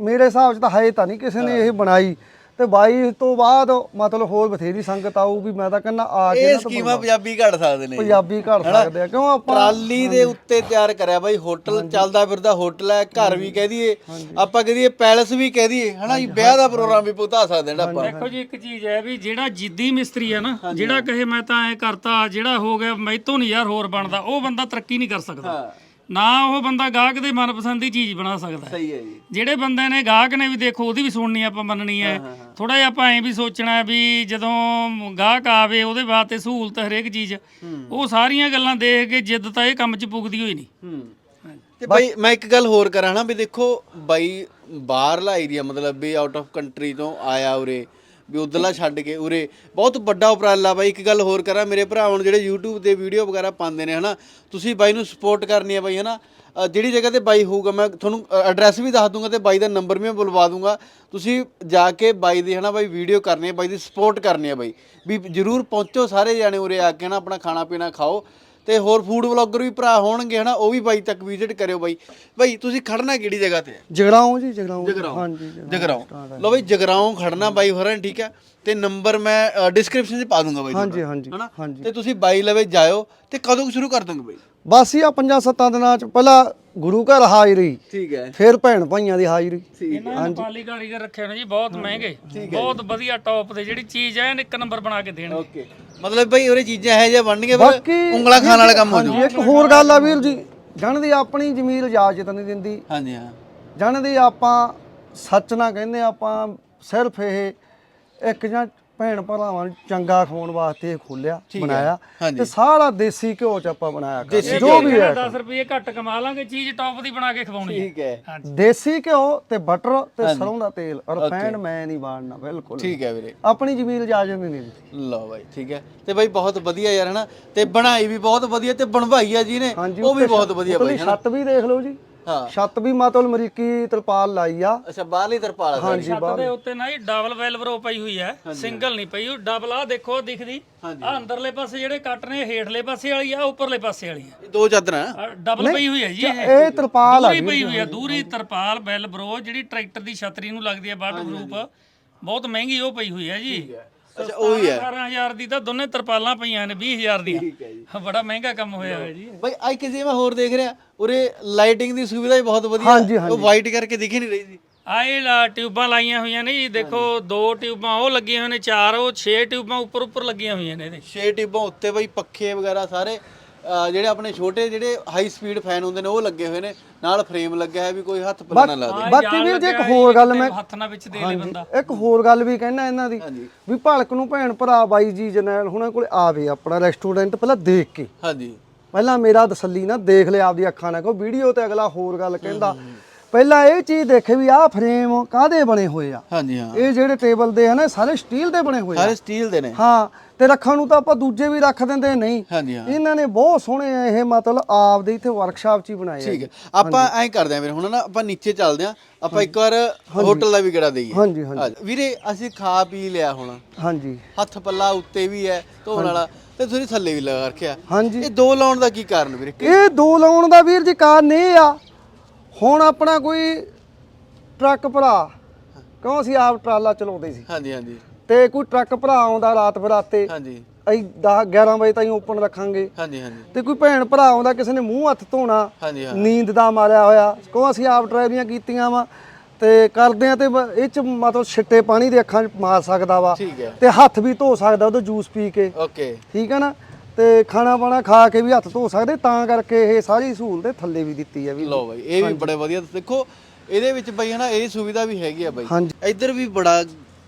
ਮੇਰੇ ਹਿਸਾਬ 'ਚ ਤਾਂ ਹੈ ਤਾਂ ਨਹੀਂ ਕਿਸੇ ਨੇ ਇਹ ਬਣਾਈ। ਤੇ ਬਾਈ ਤੋਂ ਬਾਅਦ ਮਤਲਬ ਹੋਰ ਬਥੇਰੀ ਸੰਗਤ ਆਊ ਵੀ ਮੈਂ ਤਾਂ ਕਹਿੰਦਾ ਆ ਕੇ ਇਹ ਨਾ ਤਾਂ ਸਕੀਮਾਂ ਪੰਜਾਬੀ ਘੜ ਸਕਦੇ ਨੇ। ਪੰਜਾਬੀ ਘੜ ਸਕਦੇ ਆ ਕਿਉਂ ਆਪਾਂ ਟਰਾਲੀ ਦੇ ਉੱਤੇ ਤਿਆਰ ਕਰਿਆ ਬਾਈ ਹੋਟਲ ਚੱਲਦਾ ਫਿਰਦਾ ਹੋਟਲ ਹੈ ਘਰ ਵੀ ਕਹਿ ਦਈਏ ਆਪਾਂ ਕਹਿ ਦਈਏ ਪੈਲਸ ਵੀ ਕਹਿ ਦਈਏ ਹਨਾ ਜੀ? ਵਿਆਹ ਦਾ ਪ੍ਰੋਗਰਾਮ ਵੀ ਪੁੱਤਾ ਸਕਦੇ ਨੇ ਆਪਾਂ। ਦੇਖੋ ਜੀ ਇੱਕ ਚੀਜ਼ ਹੈ ਵੀ ਜਿਹੜਾ ਜਿੱਦੀ ਮਿਸਤਰੀ ਹੈ ਨਾ ਜਿਹੜਾ ਕਹੇ ਮੈਂ ਤਾਂ ਐ ਕਰਤਾ ਜਿਹੜਾ ਹੋ ਗਿਆ ਮੈਥੋਂ ਨਹੀਂ ਯਾਰ ਹੋਰ ਬਣਦਾ ਉਹ ਬੰਦਾ ਤਰੱਕੀ ਨਹੀਂ ਕਰ ਸਕਦਾ। ਨਾ ਉਹ ਬੰਦਾ ਗਾਹਕ ਦੇ ਮਨਪਸੰਦ ਦੀ ਚੀਜ਼ ਬਣਾ ਸਕਦਾ ਹੈ। ਸਹੀ ਹੈ ਜੀ। ਜਿਹੜੇ ਬੰਦੇ ਨੇ ਗਾਹਕ ਨੇ ਵੀ ਦੇਖੋ ਉਹਦੀ ਵੀ ਸੁਣਨੀ ਆਪਾਂ ਮੰਨਣੀ ਹੈ। ਥੋੜਾ ਜਿਹਾ ਆਪਾਂ ਐਂ ਵੀ ਸੋਚਣਾ ਹੈ ਵੀ ਜਦੋਂ ਗਾਹਕ ਆਵੇ ਉਹਦੇ ਵਾਸਤੇ ਸਹੂਲਤ ਹਰੇਕ ਚੀਜ਼। ਉਹ ਸਾਰੀਆਂ ਗੱਲਾਂ ਦੇਖ ਕੇ ਜਿੱਦ ਤਾਂ ਇਹ ਕੰਮ 'ਚ ਪੁੱਗਦੀ ਹੋਈ ਨਹੀਂ। ਹੂੰ। ਤੇ ਬਾਈ ਮੈਂ ਇੱਕ ਗੱਲ ਹੋਰ ਕਰਾਂ ਨਾ ਵੀ ਦੇਖੋ ਬਾਈ ਬਾਹਰਲਾ ਏਰੀਆ ਮਤਲਬ ਵੀ ਆਊਟ ਆਫ ਕੰਟਰੀ ਤੋਂ ਆਇਆ ਉਰੇ। ਵੀ ਉਧਰਲਾ ਛੱਡ ਕੇ ਉਰੇ। ਬਹੁਤ ਵੱਡਾ ਉਪਰਾਲਾ ਬਾਈ ਇੱਕ ਗੱਲ ਹੋਰ ਕਰਾਂ ਮੇਰੇ ਭਰਾ ਹੁਣ ਜਿਹੜੇ YouTube ਤੇ ਵੀਡੀਓ ਵਗੈਰਾ ਪਾਉਂਦੇ ਨੇ ਹਨਾ? ਤੁਸੀਂ ਬਾਈ ਨੂੰ ਸਪੋਰਟ ਕਰਨੀ ਹੈ ਬਾਈ ਹਨਾ? ਅ, ਜਿਹੜੀ ਜਗ੍ਹਾ ਤੇ ਬਾਈ ਹੋਊਗਾ ਮੈਂ ਤੁਹਾਨੂੰ ਐਡਰੈਸ ਵੀ ਦੱਸ ਦੂੰਗਾ ਤੇ ਬਾਈ ਦਾ ਨੰਬਰ ਵੀ ਮੈਂ ਬੁਲਵਾ ਦੂੰਗਾ। ਤੁਸੀਂ ਜਾ ਕੇ ਬਾਈ ਦੀ ਹਨਾ ਬਾਈ ਵੀਡੀਓ ਕਰਨੀ ਹੈ ਬਾਈ ਦੀ ਸਪੋਰਟ ਕਰਨੀ ਹੈ ਬਾਈ। ਵੀ ਜਰੂਰ ਪਹੁੰਚੋ ਸਾਰੇ ਜਾਣੇ ਉਰੇ ਆ ਕੇ ਨਾ ਆਪਣਾ ਖਾਣਾ ਪੀਣਾ ਖਾਓ। ਤੇ ਹੋਰ ਫੂਡ ਵਲੌਗਰ ਵੀ ਭਰਾ ਹੋਣਗੇ ਹਨਾ? ਉਹ ਵੀ ਬਾਈ ਤੱਕ ਵਿਜ਼ਿਟ ਕਰਿਓ ਬਾਈ। ਬਾਈ ਤੁਸੀਂ ਖੜਨਾ ਕਿਹੜੀ ਜਗ੍ਹਾ ਤੇ? ਹੈ ਜਗਰਾਉਂ ਜੀ ਜਗਰਾਉਂ। ਜਗਰਾਉਂ। ਹਾਂਜੀ ਜਗਰਾਉਂ। ਲੋ ਬਾਈ ਜਗਰਾਉਂ ਖੜਨਾ ਬਾਈ ਹੋਰਾਂ ਨੇ, ਠੀਕ ਹੈ? ਤੇ ਨੰਬਰ ਮੈਂ ਡਿਸਕ੍ਰਿਪਸ਼ਨ 'ਚ ਪਾ ਦੂੰਗਾ ਬਾਈ ਹਾਂਜੀ ਹਾਂਜੀ ਹਨਾ? ਹਾਂਜੀ। ਤੇ ਤੁਸੀਂ ਬਾਈ ਲਵੇ ਜਾਇਓ ਤੇ ਕਦੋਂ ਕੁ ਸ਼ੁਰੂ ਕਰ ਦੋਗੇ ਬਾਈ? ਬਸ ਇਹ ਆ ਪੰਜਾਂ ਸੱਤਾਂ ਦਿਨਾਂ 'ਚ। ਪਹਿਲਾਂ ਗੁਰੂ ਘਰ ਹਾਜ਼ਰੀ ਠੀਕ ਹੈ। ਫਿਰ ਭੈਣ ਭਾਈਆਂ ਦੀ ਹਾਜ਼ਰੀ। ਇਹਨਾਂ ਨੇ ਪਾਲੀ ਕਾਰੀਗਰ ਰੱਖੇ ਨੇ ਜੀ ਬਹੁਤ ਮਹਿੰਗੇ ਬਹੁਤ ਵਧੀਆ ਟੌਪ ਦੇ ਜਿਹੜੀ ਚੀਜ਼ ਹੈ ਇੱਕ ਨੰਬਰ ਬਣਾ ਕੇ ਦੇਣਗੇ। ਓਕੇ। ਮਤਲਬ ਬਾਈ ਉਹਰੇ ਚੀਜ਼ਾਂ ਹੈ ਜਿਹਾ ਬਣਨਗੇ ਬਾਕੀ ਉਂਗਲਾ ਖਾਣ ਵਾਲਾ ਕੰਮ ਹੋ ਜਾਊ। ਇੱਕ ਹੋਰ ਗੱਲ ਆ ਵੀਰ ਜੀ ਜਣ ਦੀ ਆਪਣੀ ਜ਼ਮੀਰ ਇਜਾਜ਼ਤ ਨਹੀਂ ਦਿੰਦੀ। ਹਾਂਜੀ ਹਾਂ। ਜਣ ਦੀ ਆਪਾਂ ਸੱਚ ਨਾ ਕਹਿੰਦੇ ਆਪਾਂ ਸਿਰਫ ਇਹ ਇੱਕ ਜਾਂ ਭੈਣ ਭਰਾਵਾਂ ਨੂੰ ਚੰਗਾ ਖਵਾਉਣ ਵਾਸਤੇ ਇਹ ਖੋਲਿਆ ਬਣਾਇਆ। ਤੇ ਸਾਰਾ ਦੇਸੀ ਘਿਓ ਚ ਆਪਾਂ ਬਣਾਇਆ ਕਰ। ਜੋ ਵੀ ਹੈ। 10 ਰੁਪਏ ਘੱਟ ਕਮਾ ਲਾਂਗੇ ਚੀਜ਼ ਟੌਪ ਦੀ ਬਣਾ ਕੇ ਖਵਾਉਣੀ ਠੀਕ ਹੈ। ਦੇਸੀ ਘਿਓ ਤੇ ਬਟਰ ਤੇ ਸਰੋਂ ਦਾ ਤੇਲ ਰਿਫਾਈਨਡ ਮੈਂ ਨਹੀਂ ਬਾੜਨਾ ਬਿਲਕੁਲ ਠੀਕ ਹੈ ਵੀਰੇ। ਆਪਣੀ ਜ਼ਮੀਨ ਇਜਾਜ਼ਤ ਨਹੀਂ ਲਓ ਬਾਈ ਠੀਕ ਹੈ। ਤੇ ਬਾਈ ਬਹੁਤ ਵਧੀਆ ਯਾਰ ਹਨਾ ਤੇ ਬਣਾਈ ਵੀ ਬਹੁਤ ਵਧੀਆ ਤੇ ਬਣਵਾਈ ਆ ਜੀ ਨੇ। ਉਹ ਵੀ ਬਹੁਤ ਵਧੀਆ ਬਾਈ ਉੱਤਲੀ ਛੱਤ ਵੀ ਦੇਖ ਲਓ ਜੀ। ਹਾਂ। ਛੱਤ ਵੀ ਮਤਲਬ ਅਮਰੀਕੀ ਤਰਪਾਲ ਲਾਈ ਆ। ਅੱਛਾ ਬਾਹਰਲੀ ਤਰਪਾਲ ਆ ਸਾਡੀ। ਛੱਤ ਦੇ ਉੱਤੇ ਨਾ ਜੀ ਡਬਲ ਵੈਲਵਰੋ ਪਈ ਹੋਈ ਹੈ। ਸਿੰਗਲ ਨਹੀਂ ਪਈ ਉਹ ਡਬਲ ਆ ਦੇਖੋ ਦਿਖਦੀ। ਆ ਅੰਦਰਲੇ ਪਾਸੇ ਜਿਹੜੇ ਕੱਟ ਨੇ ਹੇਠਲੇ ਪਾਸੇ ਵਾਲੀ ਆ ਉੱਪਰਲੇ ਪਾਸੇ ਵਾਲੀ ਆ। ਇਹ ਦੋ ਚਾਦਰਾਂ ਡਬਲ ਪਈ ਹੋਈ ਹੈ ਜੀ ਇਹ। ਇਹ ਤਰਪਾਲ ਆ ਦੂਰੀ ਪਈ ਹੋਈ ਹੈ ਦੂਰੀ ਤਰਪਾਲ ਬੈਲ ਬਰੋ ਜਿਹੜੀ ਟਰੈਕਟਰ ਦੀ ਛਤਰੀ ਨੂੰ ਲੱਗਦੀ ਹੈ ਵਾਟਰ ਗਰੂਪ ਬਹੁਤ ਮਹਿੰਗੀ ਉਹ ਪਈ ਹੋਈ ਹੈ ਜੀ। ਅੱਛਾ ਉਹ ਹੀ। ਹੈ 18000 ਦੀ ਤਾਂ ਦੋਨੇ ਤਰਪਾਲਾਂ ਪਈਆਂ ਨੇ 20000 ਦੀਆਂ। ਬੜਾ ਮਹਿੰਗਾ ਕੰਮ ਹੋਇਆ ਹੋਇਆ ਜੀ। ਬਾਈ ਅੱਜ ਕਿਸੇ ਮੈਂ ਹੋਰ ਦੇਖ ਰਿਹਾ ਉਰੇ ਲਾਈਟਿੰਗ ਦੀ ਸੁਵਿਧਾ ਵੀ ਬਹੁਤ ਵਧੀਆ। ਹਾਂਜੀ, ਉਹ ਵਾਈਟ ਕਰਕੇ ਦਿਖ ਹੀ ਨਹੀਂ ਰਹੀ ਸੀ ਆਏ ਲਾ ਟਿਊਬਾਂ ਲਾਈਆਂ ਹੋਈਆਂ ਨੇ ਜੀ ਦੇਖੋ ਦੋ ਟਿਊਬਾਂ ਉਹ ਲੱਗੀਆਂ ਹੋਈਆਂ ਨੇ ਚਾਰ ਉਹ 6 ਟਿਊਬਾਂ ਉੱਪਰ ਉੱਪਰ ਲੱਗੀਆਂ ਹੋਈਆਂ ਨੇ ਇਹਦੇ। ਛੇ ਟਿਊਬਾਂ ਉੱਤੇ ਬਾਈ ਪੱਖੇ ਵਗੈਰਾ ਸਾਰੇ। ਜਿਹੜੇ ਆਪਣੇ ਛੋਟੇ ਜਿਹੜੇ ਹਾਈ ਸਪੀਡ ਫੈਨ ਹੁੰਦੇ ਨੇ ਉਹ ਲੱਗੇ ਹੋਏ ਨੇ। ਨਾਲ ਫਰੇਮ ਲੱਗਿਆ ਹੈ ਵੀ ਕੋਈ ਹੱਥ ਪੱਲਾ ਨਾ ਲਾ ਦੇ ਬਾਕੀ ਵੀਰ ਜੀ ਇੱਕ ਹੋਰ ਗੱਲ ਮੈਂ ਹੱਥ ਨਾਲ ਵਿੱਚ ਦੇ ਲੈ ਬੰਦਾ। ਇੱਕ ਹੋਰ ਗੱਲ ਵੀ ਕਹਿਣਾ ਇਹਨਾਂ ਦੀ ਵੀ ਭਲਕ ਨੂੰ ਭੈਣ ਭਰਾ ਬਾਈ ਜੀ ਜਨੈਲ ਹੁਣਾਂ ਕੋਲ ਆਵੇ ਆਪਣਾ ਰੈਸਟੋਰੈਂਟ ਪਹਿਲਾਂ ਦੇਖ ਕੇ। ਹਾਂਜੀ। ਪਹਿਲਾਂ ਮੇਰਾ ਤਸੱਲੀ ਨਾ ਦੇਖ ਲਿਆ ਆਪਦੀ ਅੱਖਾਂ ਨਾਲ ਕੋ ਵੀਡੀਓ ਤੇ ਅਗਲਾ ਹੋਰ ਗੱਲ ਕਹਿੰਦਾ ਪਹਿਲਾਂ ਇਹ ਚੀਜ਼ ਦੇਖੇ ਵੀ ਆਹ ਫਰੇਮ ਕਾਦੇ ਬਣੇ ਹੋਏ ਆ? ਹਾਂਜੀ ਹਾਂ। ਇਹ ਜਿਹੜੇ ਟੇਬਲ ਦੇ ਹਨ ਸਾਰੇ ਸਟੀਲ ਦੇ ਬਣੇ ਹੋਏ ਆ। ਸਾਰੇ ਸਟੀਲ ਦੇ ਨੇ। ਹਾਂ ਤੇ ਰੱਖਣ ਨੂੰ ਤਾਂ ਆਪਾਂ ਦੂਜੇ ਵੀ ਰੱਖ ਦਿੰਦੇ ਨਹੀਂ। ਹਾਂਜੀ ਹਾਂ। ਇਹਨਾਂ ਨੇ ਬਹੁਤ ਸੋਹਣੇ ਇਹ ਮਤਲਬ ਆਪਦੇ ਇੱਥੇ ਵਰਕਸ਼ਾਪ 'ਚ ਹੀ ਬਣਾਏ ਆ। ਠੀਕ ਹੈ। ਆਪਾਂ ਐਂ ਕਰਦੇ ਆਂ ਵੀਰੇ ਹੁਣ ਨਾ ਆਪਾਂ ਨੀਚੇ ਚੱਲਦੇ ਆਂ। ਆਪਾਂ ਇੱਕ ਵਾਰ ਹੋਟਲ ਦਾ ਵੀ ਗੇੜਾ ਦਈਏ? ਹਾਂਜੀ ਹਾਂਜੀ। ਵੀਰੇ ਅਸੀਂ ਖਾ ਪੀ ਲਿਆ ਹੁਣ। ਹਾਂਜੀ। ਹੱਥ ਪੱਲਾ ਉੱਤੇ ਵੀ ਹੈ ਧੋਣ ਵਾਲਾ ਤੇ ਤੁਸੀਂ ਥੱਲੇ ਵੀ ਲਗਾ ਰੱਖਿਆ। ਹਾਂਜੀ। ਇਹ ਦੋ ਲਾਉਣ ਦਾ ਕੀ ਕਾਰਨ ਵੀਰੇ? ਇਹ ਦੋ ਲਾਉਣ ਦਾ ਵੀਰ ਜੀ ਕਾਰਨ ਇਹ ਆ ਹੁਣ ਆਪਣਾ ਕੋਈ ਟਰੱਕ ਭਰਾ ਕਿਉਂ ਅਸੀਂ ਆਪ ਟਰਾਲਾ ਚਲਾਉਂਦੇ ਸੀ? ਹਾਂਜੀ ਹਾਂਜੀ। ਤੇ ਕੋਈ ਟਰੱਕ ਭਰਾ ਆਉਂਦਾ ਰਾਤ ਬਰਾਤੇ ਹਾਂਜੀ। ਅਸੀਂ 10 11 ਵਜੇ ਤਾਈਂ ਓਪਨ ਰੱਖਾਂਗੇ। ਹਾਂਜੀ ਹਾਂਜੀ। ਤੇ ਕੋਈ ਭੈਣ ਭਰਾ ਆਉਂਦਾ ਕਿਸੇ ਨੇ ਮੂੰਹ ਹੱਥ ਧੋਣਾ ਹਾਂਜੀ ਹਾਂ। ਨੀਂਦ ਦਾ ਮਾਰਿਆ ਹੋਇਆ ਕਿਉਂ ਅਸੀਂ ਆਪ ਡਰਾਈਵਰੀਆਂ ਕੀਤੀਆਂ ਵਾ। ਤੇ ਕਰਦੇ ਆ ਤੇ ਬ- ਇਹ ਚ ਮਤਲਬ ਛਿੱਟੇ ਪਾਣੀ ਦੇ ਅੱਖਾਂ 'ਚ ਮਾਰ ਸਕਦਾ ਵਾ। ਠੀਕ ਹੈ। ਤੇ ਹੱਥ ਵੀ ਧੋ ਸਕਦਾ ਉਹਦਾ ਜੂਸ ਪੀ ਕੇ। ਓਕੇ। ਠੀਕ ਹੈ ਨਾ? ਤੇ ਖਾਣਾ ਬਾਣਾ ਖਾ ਕੇ ਵੀ ਹੱਥ ਧੋ ਸਕਦੇ ਤਾਂ ਕਰਕੇ ਇਹ ਸਾਰੀ ਸਹੂਲਤ ਥੱਲੇ ਵੀ ਦਿੱਤੀ ਹੈ ਵੀ। ਲਓ ਬਾਈ ਇਹ ਵੀ ਬੜੇ ਵਧੀਆ ਦੇਖੋ ਇਹਦੇ ਵਿੱਚ ਬਈ ਹਨਾ ਇਹ ਸੁਵਿਧਾ ਵੀ ਹੈਗੀ ਆ ਬਾਈ। ਹਾਂਜੀ। ਇੱਧਰ ਵੀ ਬੜਾ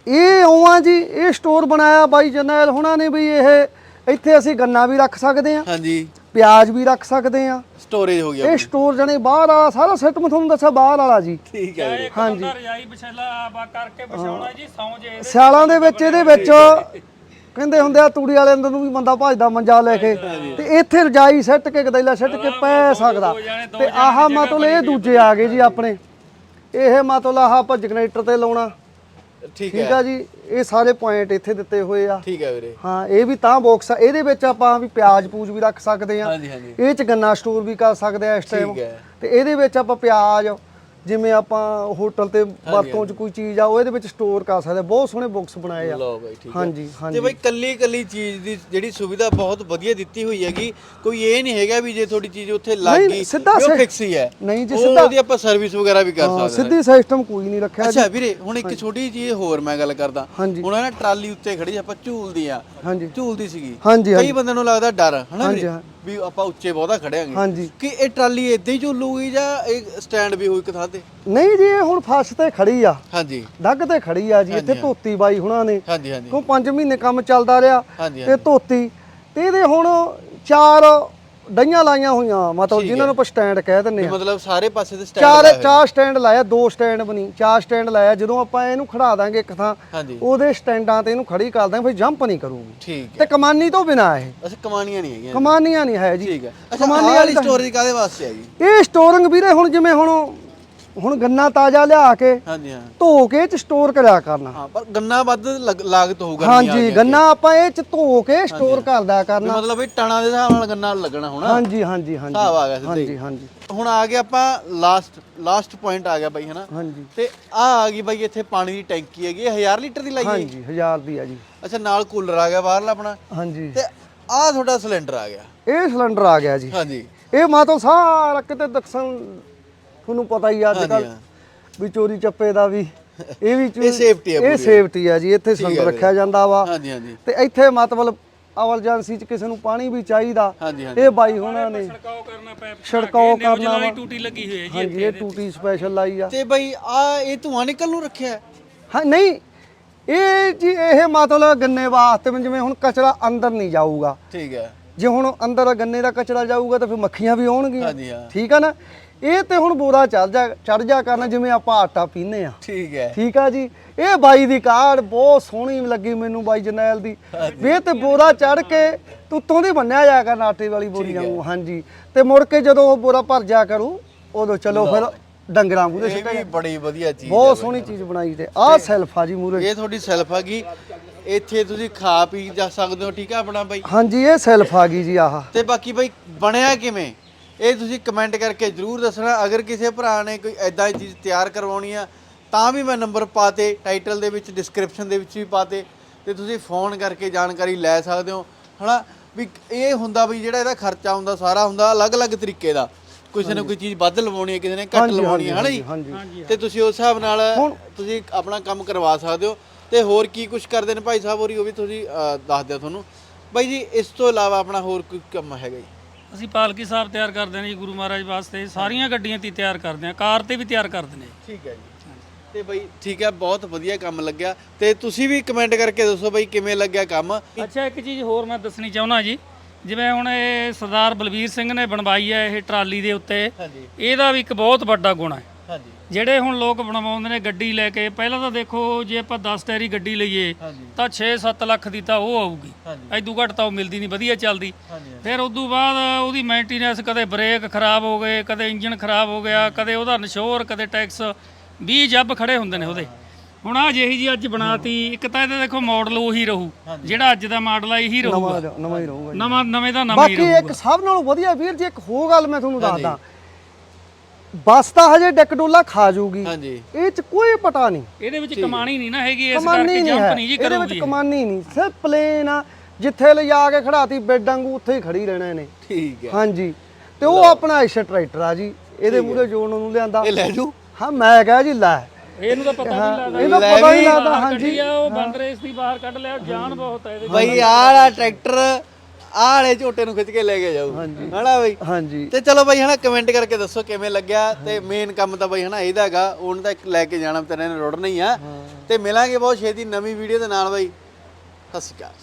ਇਹ ਉਵਾਂ ਜੀ ਇਹ ਸਟੋਰ ਬਣਾਇਆ ਬਾਈ ਜਰਨੈਲ ਹੁਣਾਂ ਨੇ ਵੀ ਇਹ ਇੱਥੇ ਅਸੀਂ ਗੰਨਾ ਵੀ ਰੱਖ ਸਕਦੇ ਆ ਹਾਂਜੀ। ਪਿਆਜ਼ ਵੀ ਰੱਖ ਸਕਦੇ ਆ ਸਟੋਰੇਜ ਹੋ ਗਿਆ ਇਹ ਸਟੋਰ ਜਣੇ ਬਾਹਰ ਵਾਲਾ ਸਾਰਾ ਸੈੱਟ ਮੈਂ ਤੁਹਾਨੂੰ ਦੱਸਿਆ ਬਾਹਰ ਵਾਲਾ ਜੀ। ਠੀਕ ਹੈ ਵੀਰੇ ਇੱਕ ਬੰਦਾ ਰਜਾਈ ਵਿਛਾਲਾ ਆਬਾ ਕਰਕੇ ਵਿਛਾਉਣਾ ਜੀ ਸੌਂ ਜੇ ਇਹਦੇ ਸਿਆਲਾਂ ਦੇ ਵਿੱਚ ਇਹਦੇ ਵਿੱਚ। ਕਹਿੰਦੇ ਹੁੰਦੇ ਆ ਤੂੜੀ ਵਾਲੇ ਅੰਦਰ ਨੂੰ ਵੀ ਬੰਦਾ ਭਜਦਾ ਮੰਜਾ ਲੈ ਕੇ। ਤੇ ਇੱਥੇ ਰਜਾਈ ਸੱਟ ਕੇ ਗਦੈਲਾ ਸੱਟ ਕੇ ਪੈ ਸਕਦਾ। ਤੇ ਆਹ ਮਤਲਬ ਇਹ ਦੂਜੇ ਆ ਗਏ ਜੀ ਆਪਣੇ। ਇਹ ਮਤਲਬ ਆਹ ਆਪਾਂ ਜਨਰੇਟਰ ਤੇ ਲਾਉਣਾ। ਠੀਕ ਠੀਕ ਹੈ। ਆ ਜੀ? ਇਹ ਸਾਰੇ ਪੁਆਇੰਟ ਇੱਥੇ ਦਿੱਤੇ ਹੋਏ ਆ। ਠੀਕ ਹੈ ਵੀਰੇ। ਹਾਂ ਇਹ ਵੀ ਤਾਂ ਬਾਕਸ ਆ। ਇਹਦੇ ਵਿੱਚ ਆਪਾਂ ਵੀ ਪਿਆਜ਼ ਪੂਜ ਵੀ ਰੱਖ ਸਕਦੇ ਆ। ਹਾਂਜੀ ਹਾਂਜੀ। ਇਹ ਚ ਗੰਨਾ ਸਟੋਰ ਵੀ ਕਰ ਸਕਦੇ ਆ ਇਸ ਟਾਈਮ ਠੀਕ ਹੈ। ਤੇ ਇਹਦੇ ਵਿੱਚ ਆਪਾਂ ਪਿਆਜ਼ ਜਿਵੇਂ ਆਪਾਂ ਹੋਟਲ ਤੇ ਵਰਤੋਂ ਚ ਕੋਈ ਚੀਜ਼ ਆ ਉਹ ਇਹਦੇ ਵਿੱਚ ਸਟੋਰ ਕਰ ਸਕਦੇ। ਬਹੁਤ ਸੋਹਣੇ ਬਾਕਸ ਬਣਾਏ ਆ। ਲਓ ਬਾਈ ਠੀਕ ਹੈ ਹਾਂਜੀ ਹਾਂਜੀ। ਤੇ ਬਾਈ ਕੱਲੀ ਕੱਲੀ ਚੀਜ਼ ਦੀ ਜਿਹੜੀ ਸੁਵਿਧਾ ਬਹੁਤ ਵਧੀਆ ਦਿੱਤੀ ਹੋਈ ਹੈਗੀ ਕੋਈ ਇਹ ਨਹੀਂ ਹੈਗਾ ਵੀ ਜੇ ਤੁਹਾਡੀ ਚੀਜ਼ ਉੱਥੇ ਲੱਗ ਗਈ ਉਹ ਫਿਕਸ ਹੀ ਹੈ। ਨਹੀਂ ਜੀ, ਸਿੱਧਾ- ਉਹਦੀ ਆਪਾਂ ਸਰਵਿਸ ਵਗੈਰਾ ਵੀ ਕਰ ਸਕਦੇ ਹਾਂ। ਸਿੱਧੀ ਸਿਸਟਮ ਕੋਈ ਨਹੀਂ ਰੱਖਿਆ ਜੀ। ਅੱਛਾ ਵੀਰੇ ਹੁਣ ਇੱਕ ਛੋਟੀ ਚੀਜ਼ ਹੋਰ ਮੈਂ ਗੱਲ ਕਰਦਾ। ਹੁਣ ਨਾ ਟਰਾਲੀ ਉੱਤੇ ਖੜੀ ਆਪਾਂ ਝੂਲਦੀ ਆ। ਹਾਂਜੀ। ਝੂਲਦੀ ਸੀਗੀ। ਕਈ ਬੰਦਿਆਂ ਨੂੰ ਲੱਗਦਾ ਡਰ ਹਨਾ ਵੀਰੇ। ਵੀ ਆਪਾਂ ਉੱਚੇ ਬਹੁਤਾ ਖੜਿਆਂਗੇ। ਹਾਂਜੀ। ਕਿ ਇਹ ਟਰਾਲੀ ਇਦਾਂ ਹੀ ਝੂਲੂਗੀ ਜਾਂ ਇਹ ਸਟੈਂਡ ਵੀ ਹੋਈ ਇੱਕ ਥਾਂ ਤੇ? ਨਹੀਂ ਜੀ ਇਹ ਹੁਣ ਫਸ ਤੇ ਖੜੀ ਆ। ਹਾਂਜੀ। ਡੱਗ ਤੇ ਖੜੀ ਆ ਜੀ ਇੱਥੇ ਧੋਤੀ ਬਾਈ ਹੁਣਾਂ ਨੇ। ਹਾਂਜੀ ਹਾਂਜੀ। ਕਿਉਂ 5 ਮਹੀਨੇ ਕੰਮ ਚੱਲਦਾ ਰਿਹਾ ਹਾਂਜੀ ਤੇ ਧੋਤੀ। ਤੇ ਇਹਦੇ ਹੁਣ ਚਾਰ ਡਈਆਂ ਲਾਈਆਂ ਹੋਈਆਂ ਮਤਲਬ ਜਿਨ੍ਹਾਂ ਨੂੰ ਆਪਾਂ ਸਟੈਂਡ ਕਹਿ ਦਿੰਦੇ ਆ ਮਤਲਬ ਸਾਰੇ ਪਾਸੇ ਤੇ ਸਟੈਂਡ ਚਾਰ ਚਾਰ ਸਟੈਂਡ ਲਾਇਆ ਦੋ ਸਟੈਂਡ ਬਣੀ ਚਾਰ ਸਟੈਂਡ ਲਾਇਆ। ਜਦੋਂ ਆਪਾਂ ਇਹਨੂੰ ਖੜਾ ਦਾਂਗੇ ਇੱਕ ਥਾਂ ਉਹਦੇ ਸਟੈਂਡਾਂ ਤੇ ਇਹਨੂੰ ਖੜੀ ਕਰ ਦਾਂਗੇ ਫਿਰ ਜੰਪ ਨਹੀਂ ਕਰੂਗੀ। ਠੀਕ ਹੈ। ਤੇ ਕਮਾਨੀ ਤੋਂ ਬਿਨਾ ਇਹ। ਅੱਛਾ ਕਮਾਨੀਆਂ ਨਹੀਂ ਹੈਗੀਆਂ। ਕਮਾਨੀਆਂ ਨਹੀਂ ਹੈ ਜੀ। ਠੀਕ ਹੈ। ਅੱਛਾ ਕਮਾਨੀ ਵਾਲੀ ਸਟੋਰੇਜ ਕਾਦੇ ਵਾਸਤੇ ਹੈਗੀ ਇਹ ਸਟੋਰਿੰਗ ਵੀਰੇ ਹੁਣ ਜਿਵੇਂ ਹੁਣ ਹੁਣ ਗੰਨਾ ਤਾਜ਼ਾ ਲਿਆ ਕੇ ਹਾਂਜੀ ਹਾਂ। ਧੋ ਕੇ ਇਹ ਚ ਸਟੋਰ ਕਰਿਆ ਕਰਨਾ। ਹਾਂ ਪਰ ਗੰਨਾ ਵੱਧ ਲੱਗ- ਲਾਗਤ ਹੋਊਗਾ ਹਾਂਜੀ ਗੰਨਾ ਆਪਾਂ ਇਹ ਚ ਧੋ ਕੇ ਸਟੋਰ ਕਰਦਾ ਕਰਨਾ। ਮਤਲਬ ਇਹ ਟਣਾ ਦੇ ਹਿਸਾਬ ਨਾਲ ਗੰਨਾ ਲੱਗਣਾ ਹੋਣਾ। ਹਾਂਜੀ ਹਾਂਜੀ ਹਾਂਜੀ। ਹਿਸਾਬ ਆ ਗਿਆ ਸਿੱਧਾ ਹੀ। ਹਾਂਜੀ ਹਾਂਜੀ। ਹੁਣ ਆ ਗਿਆ ਆਪਾਂ ਲਾਸਟ ਲਾਸਟ ਪੁਆਇੰਟ ਆ ਗਿਆ ਬਾਈ ਹਨਾ? ਹਾਂਜੀ। ਤੇ ਆ ਆ ਗਈ ਬਾਈ ਇੱਥੇ ਪਾਣੀ ਦੀ ਟੈਂਕੀ ਹੈਗੀ ਇਹ 1000 ਲੀਟਰ ਦੀ ਲਾਈ ਹੈ? ਹਾਂਜੀ ਹਜ਼ਾਰ ਦੀ ਆ ਜੀ। ਅੱਛਾ ਨਾਲ ਕੂਲਰ ਆ ਗਿਆ ਬਾਹਰਲਾ ਆਪਣਾ। ਹਾਂਜੀ। ਤੇ ਆ ਤੁਹਾਡਾ ਸਿਲੰਡਰ ਆ ਗਿਆ। ਇਹ ਸਿਲੰਡਰ ਆ ਗਿਆ ਜੀ। ਹਾਂਜੀ। ਇਹ ਮਾਤੋਂ ਸਾਰਾ ਕਿਤੇ ਦਕਸਨ ਤੁਹਾਨੂੰ ਪਤਾ ਹੀ ਆ ਅੱਜ ਕੱਲ। ਵੀ ਚੋਰੀ ਚੱਪੇ ਦਾ ਵੀ ਇਹ ਵੀ ਇਹ safety ਆ ਇਹ। ਸੇਫਟੀ ਆ ਜੀ ਇੱਥੇ ਸਿਲੰਡਰ ਰੱਖਿਆ ਜਾਂਦਾ ਵਾ। ਹਾਂਜੀ ਹਾਂਜੀ। ਤੇ ਇੱਥੇ ਮਤਲਬ ਐਮਰਜੈਂਸੀ ਚ ਕਿਸੇ ਨੂੰ ਪਾਣੀ ਵੀ ਚਾਹੀਦਾ ਇਹ ਬਾਈ ਹੁਣਾਂ ਨੇ। ਛੜਕਾਓ ਕਰਨਾ ਪੈਪ ਛੜਕਾਓ ਕਰਨਾ ਕਰਨਾ ਵਾ। ਟੂਟੀ ਲੱਗੀ ਹੋਈ ਹੈ ਜੀ ਹਾਂਜੀ ਇਹ ਟੂਟੀ ਸਪੈਸ਼ਲ ਲਾਈ ਆ। ਤੇ ਬਾਈ ਆ ਇਹ ਧੂਆਂ ਨਿਕਲ ਨੂੰ ਰੱਖਿਆ? ਹੈ? ਨਹੀਂ ਇਹ ਜੀ ਇਹ ਮਤਲਬ ਗੰਨੇ ਵਾਸਤੇ ਜਿਵੇਂ ਹੁਣ ਕਚਰਾ ਅੰਦਰ ਨਹੀਂ ਜਾਊਗਾ। ਠੀਕ ਹੈ ਜੇ ਹੁਣ ਅੰਦਰ ਗੰਨੇ ਦਾ ਕਚਰਾ ਜਾਊਗਾ ਤਾਂ ਫਿਰ ਮੱਖੀਆਂ ਵੀ ਆਉਣਗੀਆਂ। ਠੀਕ ਆ ਨਾ? ਇਹ ਤੇ ਹੁਣ ਬੋਰਾ ਚੜ ਜਾ ਚੜ ਜਾ ਕਰਨਾ ਜਿਵੇਂ ਆਪਾਂ ਆਟਾ ਪੀਨੇ ਆ ਠੀਕ ਹੈ। ਠੀਕ ਆ ਜੀ? ਇਹ ਬਾਈ ਦੀ ਕਾਰਡ ਬਹੁਤ ਸੋਹਣੀ ਲੱਗੀ ਮੈਨੂੰ ਬਾਈ ਜਰਨੈਲ ਦੀ। ਵੀ ਇਹ ਤੇ ਬੋਰਾ ਚੜ ਕੇ ਤੁੱਤੋਂ ਦੀ ਬੰਨਿਆ ਜਾ ਕਰ ਆਟੇ ਵਾਲੀ ਬੋਰੀ ਵਾਂਗੂ ਹਾਂਜੀ। ਤੇ ਮੁੜ ਕੇ ਜਦੋਂ ਉਹ ਬੋਰਾ ਭਰ ਜਾ ਕਰੂ ਉਦੋਂ ਚਲੋ ਫਿਰ ਡੰਗਰਾਂ ਮੂਹਰੇ ਇਹ ਵੀ ਬੜੀ ਵਧੀਆ ਚੀਜ਼ ਬਹੁਤ ਸੋਹਣੀ ਚੀਜ਼ ਬਣਾਈ ਤੇ ਆਹ ਸੈਲਫ ਆ ਜੀ ਮੂਹਰੇ। ਇਹ ਤੁਹਾਡੀ ਸੈਲਫ ਹੈਗੀ ਇੱਥੇ ਤੁਸੀਂ ਖਾ ਪੀ ਜਾ ਸਕਦੇ ਹੋ ਠੀਕ ਆ ਆਪਣਾ ਬਾਈ? ਹਾਂਜੀ ਇਹ ਸੈਲਫ ਆ ਗਈ ਜੀ ਆਹ। ਤੇ ਬਾਕੀ ਬਾਈ ਬਣਿਆ ਕਿਵੇਂ? ਇਹ ਤੁਸੀਂ ਕਮੈਂਟ ਕਰਕੇ ਜਰੂਰ ਦੱਸਣਾ। ਅਗਰ ਕਿਸੇ ਭਰਾ ਨੇ ਕੋਈ ਐਦਾਂ ਦੀ ਚੀਜ਼ ਤਿਆਰ ਕਰਵਾਉਣੀ ਆ ਤਾਂ ਵੀ ਮੈਂ ਨੰਬਰ ਪਾਤੇ ਟਾਈਟਲ ਦੇ ਵਿੱਚ ਡਿਸਕ੍ਰਿਪਸ਼ਨ ਦੇ ਵਿੱਚ ਵੀ ਪਾਤੇ ਤੇ ਤੁਸੀਂ ਫੋਨ ਕਰਕੇ ਜਾਣਕਾਰੀ ਲੈ ਸਕਦੇ ਹੋ। ਹਨਾ? ਵੀ ਇਹ ਹੁੰਦਾ ਵੀ ਜਿਹੜਾ ਇਹਦਾ ਖਰਚਾ ਹੁੰਦਾ ਸਾਰਾ ਹੁੰਦਾ ਅਲੱਗ-ਅਲੱਗ ਤਰੀਕੇ ਦਾ। ਕਿਸੇ ਨੇ ਕੋਈ ਚੀਜ਼ ਵੱਧ ਲਵਾਉਣੀ ਹੈ ਕਿਸੇ ਨੇ ਘੱਟ ਲਵਾਉਣੀ ਹੈ ਹਨਾ ਜੀ? ਹਾਂਜੀ। ਤੇ ਤੁਸੀਂ ਉਸ ਹਿਸਾਬ ਨਾਲ ਤੁਸੀਂ ਆਪਣਾ ਕੰਮ ਕਰਵਾ ਸਕਦੇ ਹੋ। ਤੇ ਹੋਰ ਕੀ ਕੁਝ ਕਰਦੇ ਨੇ ਭਾਈ ਸਾਹਿਬ ਹੋਰੀ ਉਹ ਵੀ ਤੁਸੀਂ ਦੱਸ ਦਿਓ ਤੁਹਾਨੂੰ। ਬਾਈ ਜੀ ਇਸ ਤੋਂ ਇਲਾਵਾ ਆਪਣਾ ਹੋਰ ਕੋਈ ਕੰਮ ਹੈਗਾ ਜੀ? ਅਸੀਂ ਪਾਲਕੀ ਸਾਹਿਬ ਤਿਆਰ ਕਰਦੇ ਨੇ ਜੀ ਗੁਰੂ ਮਹਾਰਾਜ ਵਾਸਤੇ। ਸਾਰੀਆਂ ਗੱਡੀਆਂ ਤੇ ਤਿਆਰ ਕਰਦੇ ਆ ਕਾਰ ਤੇ ਵੀ ਤਿਆਰ ਕਰਦੇ ਨੇ। ਠੀਕ ਹੈ ਜੀ। ਤੇ ਬਈ ਠੀਕ ਹੈ ਬਹੁਤ ਵਧੀਆ ਕੰਮ ਲੱਗਿਆ। ਤੇ ਤੁਸੀਂ ਵੀ ਕਮੈਂਟ ਕਰਕੇ ਦੱਸੋ ਬਈ ਕਿਵੇਂ ਲੱਗਿਆ ਕੰਮ? ਅੱਛਾ ਇੱਕ ਚੀਜ਼ ਹੋਰ ਮੈਂ ਦੱਸਣੀ ਚਾਹੁੰਦਾ ਜੀ। ਜਿਵੇਂ ਹੁਣ ਇਹ ਸਰਦਾਰ ਬਲਵੀਰ ਸਿੰਘ ਨੇ ਬਣਵਾਈ ਹੈ ਇਹ ਟਰਾਲੀ ਦੇ ਉੱਤੇ। ਇਹਦਾ ਵੀ ਇੱਕ ਬਹੁਤ ਵੱਡਾ ਗੁਣ ਹੈ। ਜਿਹੜੇ ਹੁਣ ਲੋਕ ਬਣਵਾਉਂਦੇ ਨੇ ਗੱਡੀ ਲੈ ਕੇ ਪਹਿਲਾਂ ਤਾਂ ਦੇਖੋ ਜੇ ਆਪਾਂ 10 ਟੈਰੀ ਗੱਡੀ ਲਈਏ ਤਾਂ 6-7 ਲੱਖ ਦੀ ਤਾਂ ਉਹ ਆਊਗੀ। ਐਦੂ ਘੱਟ ਤਾਂ ਉਹ ਮਿਲਦੀ ਨਹੀਂ ਵਧੀਆ ਚੱਲਦੀ। ਫਿਰ ਉਦੋਂ ਬਾਅਦ ਉਹਦੀ ਮੇਨਟੇਨੈਂਸ ਕਦੇ ਬ੍ਰੇਕ ਖਰਾਬ ਹੋ ਗਏ ਕਦੇ ਇੰਜਨ ਖਰਾਬ ਹੋ ਗਿਆ ਕਦੇ ਉਹਦਾ ਨਿਸ਼ੋਰ ਕਦੇ ਟੈਕਸ 20 ਜੱਬ ਖੜੇ ਹੁੰਦੇ ਨੇ ਉਹਦੇ। ਹੁਣ ਆ ਜਿਹੀ ਜੀ ਅੱਜ ਬਣਾਤੀ ਇੱਕ ਤਾਂ ਇਹਦਾ ਦੇਖੋ ਮਾਡਲ ਉਹੀ ਰਹੂ। ਜਿਹੜਾ ਅੱਜ ਦਾ ਮਾਡਲ ਆ ਇਹੀ ਰਹੂਗਾ। ਨਵਾਂ ਨਵਾਂ ਹੀ ਰਹੂਗਾ। ਨਵਾਂ ਨਵੇਂ ਦਾ ਨਵਾਂ ਹੀ ਬਾਕੀ ਰਹੂਗਾ। ਇੱਕ ਸਭ ਨਾਲੋਂ ਵਧੀਆ ਵੀਰ ਜੀ ਇੱਕ ਹੋਰ ਗੱਲ ਮੈਂ ਤੁਹਾਨੂੰ ਦੱਸਦਾ। ਬੱਸ ਤਾਂ ਹਜੇ ਡੈਕਡੋਲਾ ਖਾ ਜਾਊਗੀ। ਹਾਂਜੀ। ਇਹ ਚ ਕੋਈ ਪਤਾ ਨਹੀਂ। ਇਹਦੇ ਵਿੱਚ ਕਮਾਣੀ ਨਹੀਂ ਨਾ ਹੈਗੀ ਇਸ ਕਰਕੇ ਜੰਪ ਨਹੀਂ ਜੀ ਇਹਦੇ ਵਿੱਚ ਕਰੂਗੀ। ਕਮਾਨੀ ਨਹੀਂ। ਸਿਰਫ ਪਲੇਨ ਆ ਜਿੱਥੇ ਲਿਜਾ ਕੇ ਖੜਾਤੀ ਬੈੱਡ ਵਾਂਗੂ ਉੱਥੇ ਹੀ ਖੜੀ ਰਹਿਣਾ ਇਹਨੇ। ਠੀਕ ਹੈ। ਹਾਂਜੀ। ਤੇ ਉਹ ਆਪਣਾ ਐਸ਼ ਟਰੈਕਟਰ ਆ ਜੀ। ਇਹਦੇ ਮੂਹਰੇ ਜੋੜਨ ਨੂੰ ਲਿਆਂਦਾ। ਇਹ ਲੈ ਜੂ? ਹਾਂ ਮੈਂ ਕਿਹਾ ਜੀ ਲੈ। ਇਹਨੂੰ ਤਾਂ ਪਤਾ ਨਹੀਂ ਲੱਗਦਾ। ਇਹਦਾ ਪਤਾ ਨਹੀਂ ਲੱਗਦਾ ਹਾਂਜੀ। ਉਹ ਬੰਦ ਰੇਸ ਦੀ ਬਾਹਰ ਕੱਢ ਲਿਆ ਜਾਨ ਬਹੁਤ ਹੈ ਇਹਦੇ। ਬਈ ਆਹ ਟਰੈਕਟਰ ਆਹ ਵਾਲੇ ਝੋਟੇ ਨੂੰ ਖਿੱਚ ਕੇ ਲੈ ਕੇ ਜਾਊ। ਹਨਾ ਬਈ? ਹਾਂਜੀ। ਤੇ ਚਲੋ ਬਈ ਹਨਾ ਕਮੈਂਟ ਕਰਕੇ ਦੱਸੋ ਕਿਵੇਂ ਲੱਗਿਆ। ਤੇ ਮੇਨ ਕੰਮ ਤਾਂ ਬਈ ਹਨਾ ਇਹਦਾ ਹੈਗਾ ਉਹਨੂੰ ਤਾਂ ਇੱਕ ਲੈ ਕੇ ਜਾਣਾ ਤੇਰੇ ਨੇ ਰੋੜਨਾ ਹੀ ਆ। ਤੇ ਮਿਲਾਂਗੇ ਬਹੁਤ ਛੇਤੀ ਨਵੀਂ ਵੀਡੀਓ ਦੇ ਨਾਲ ਬਈ। ਸਤਿ ਸ਼੍ਰੀ ਅਕਾਲ।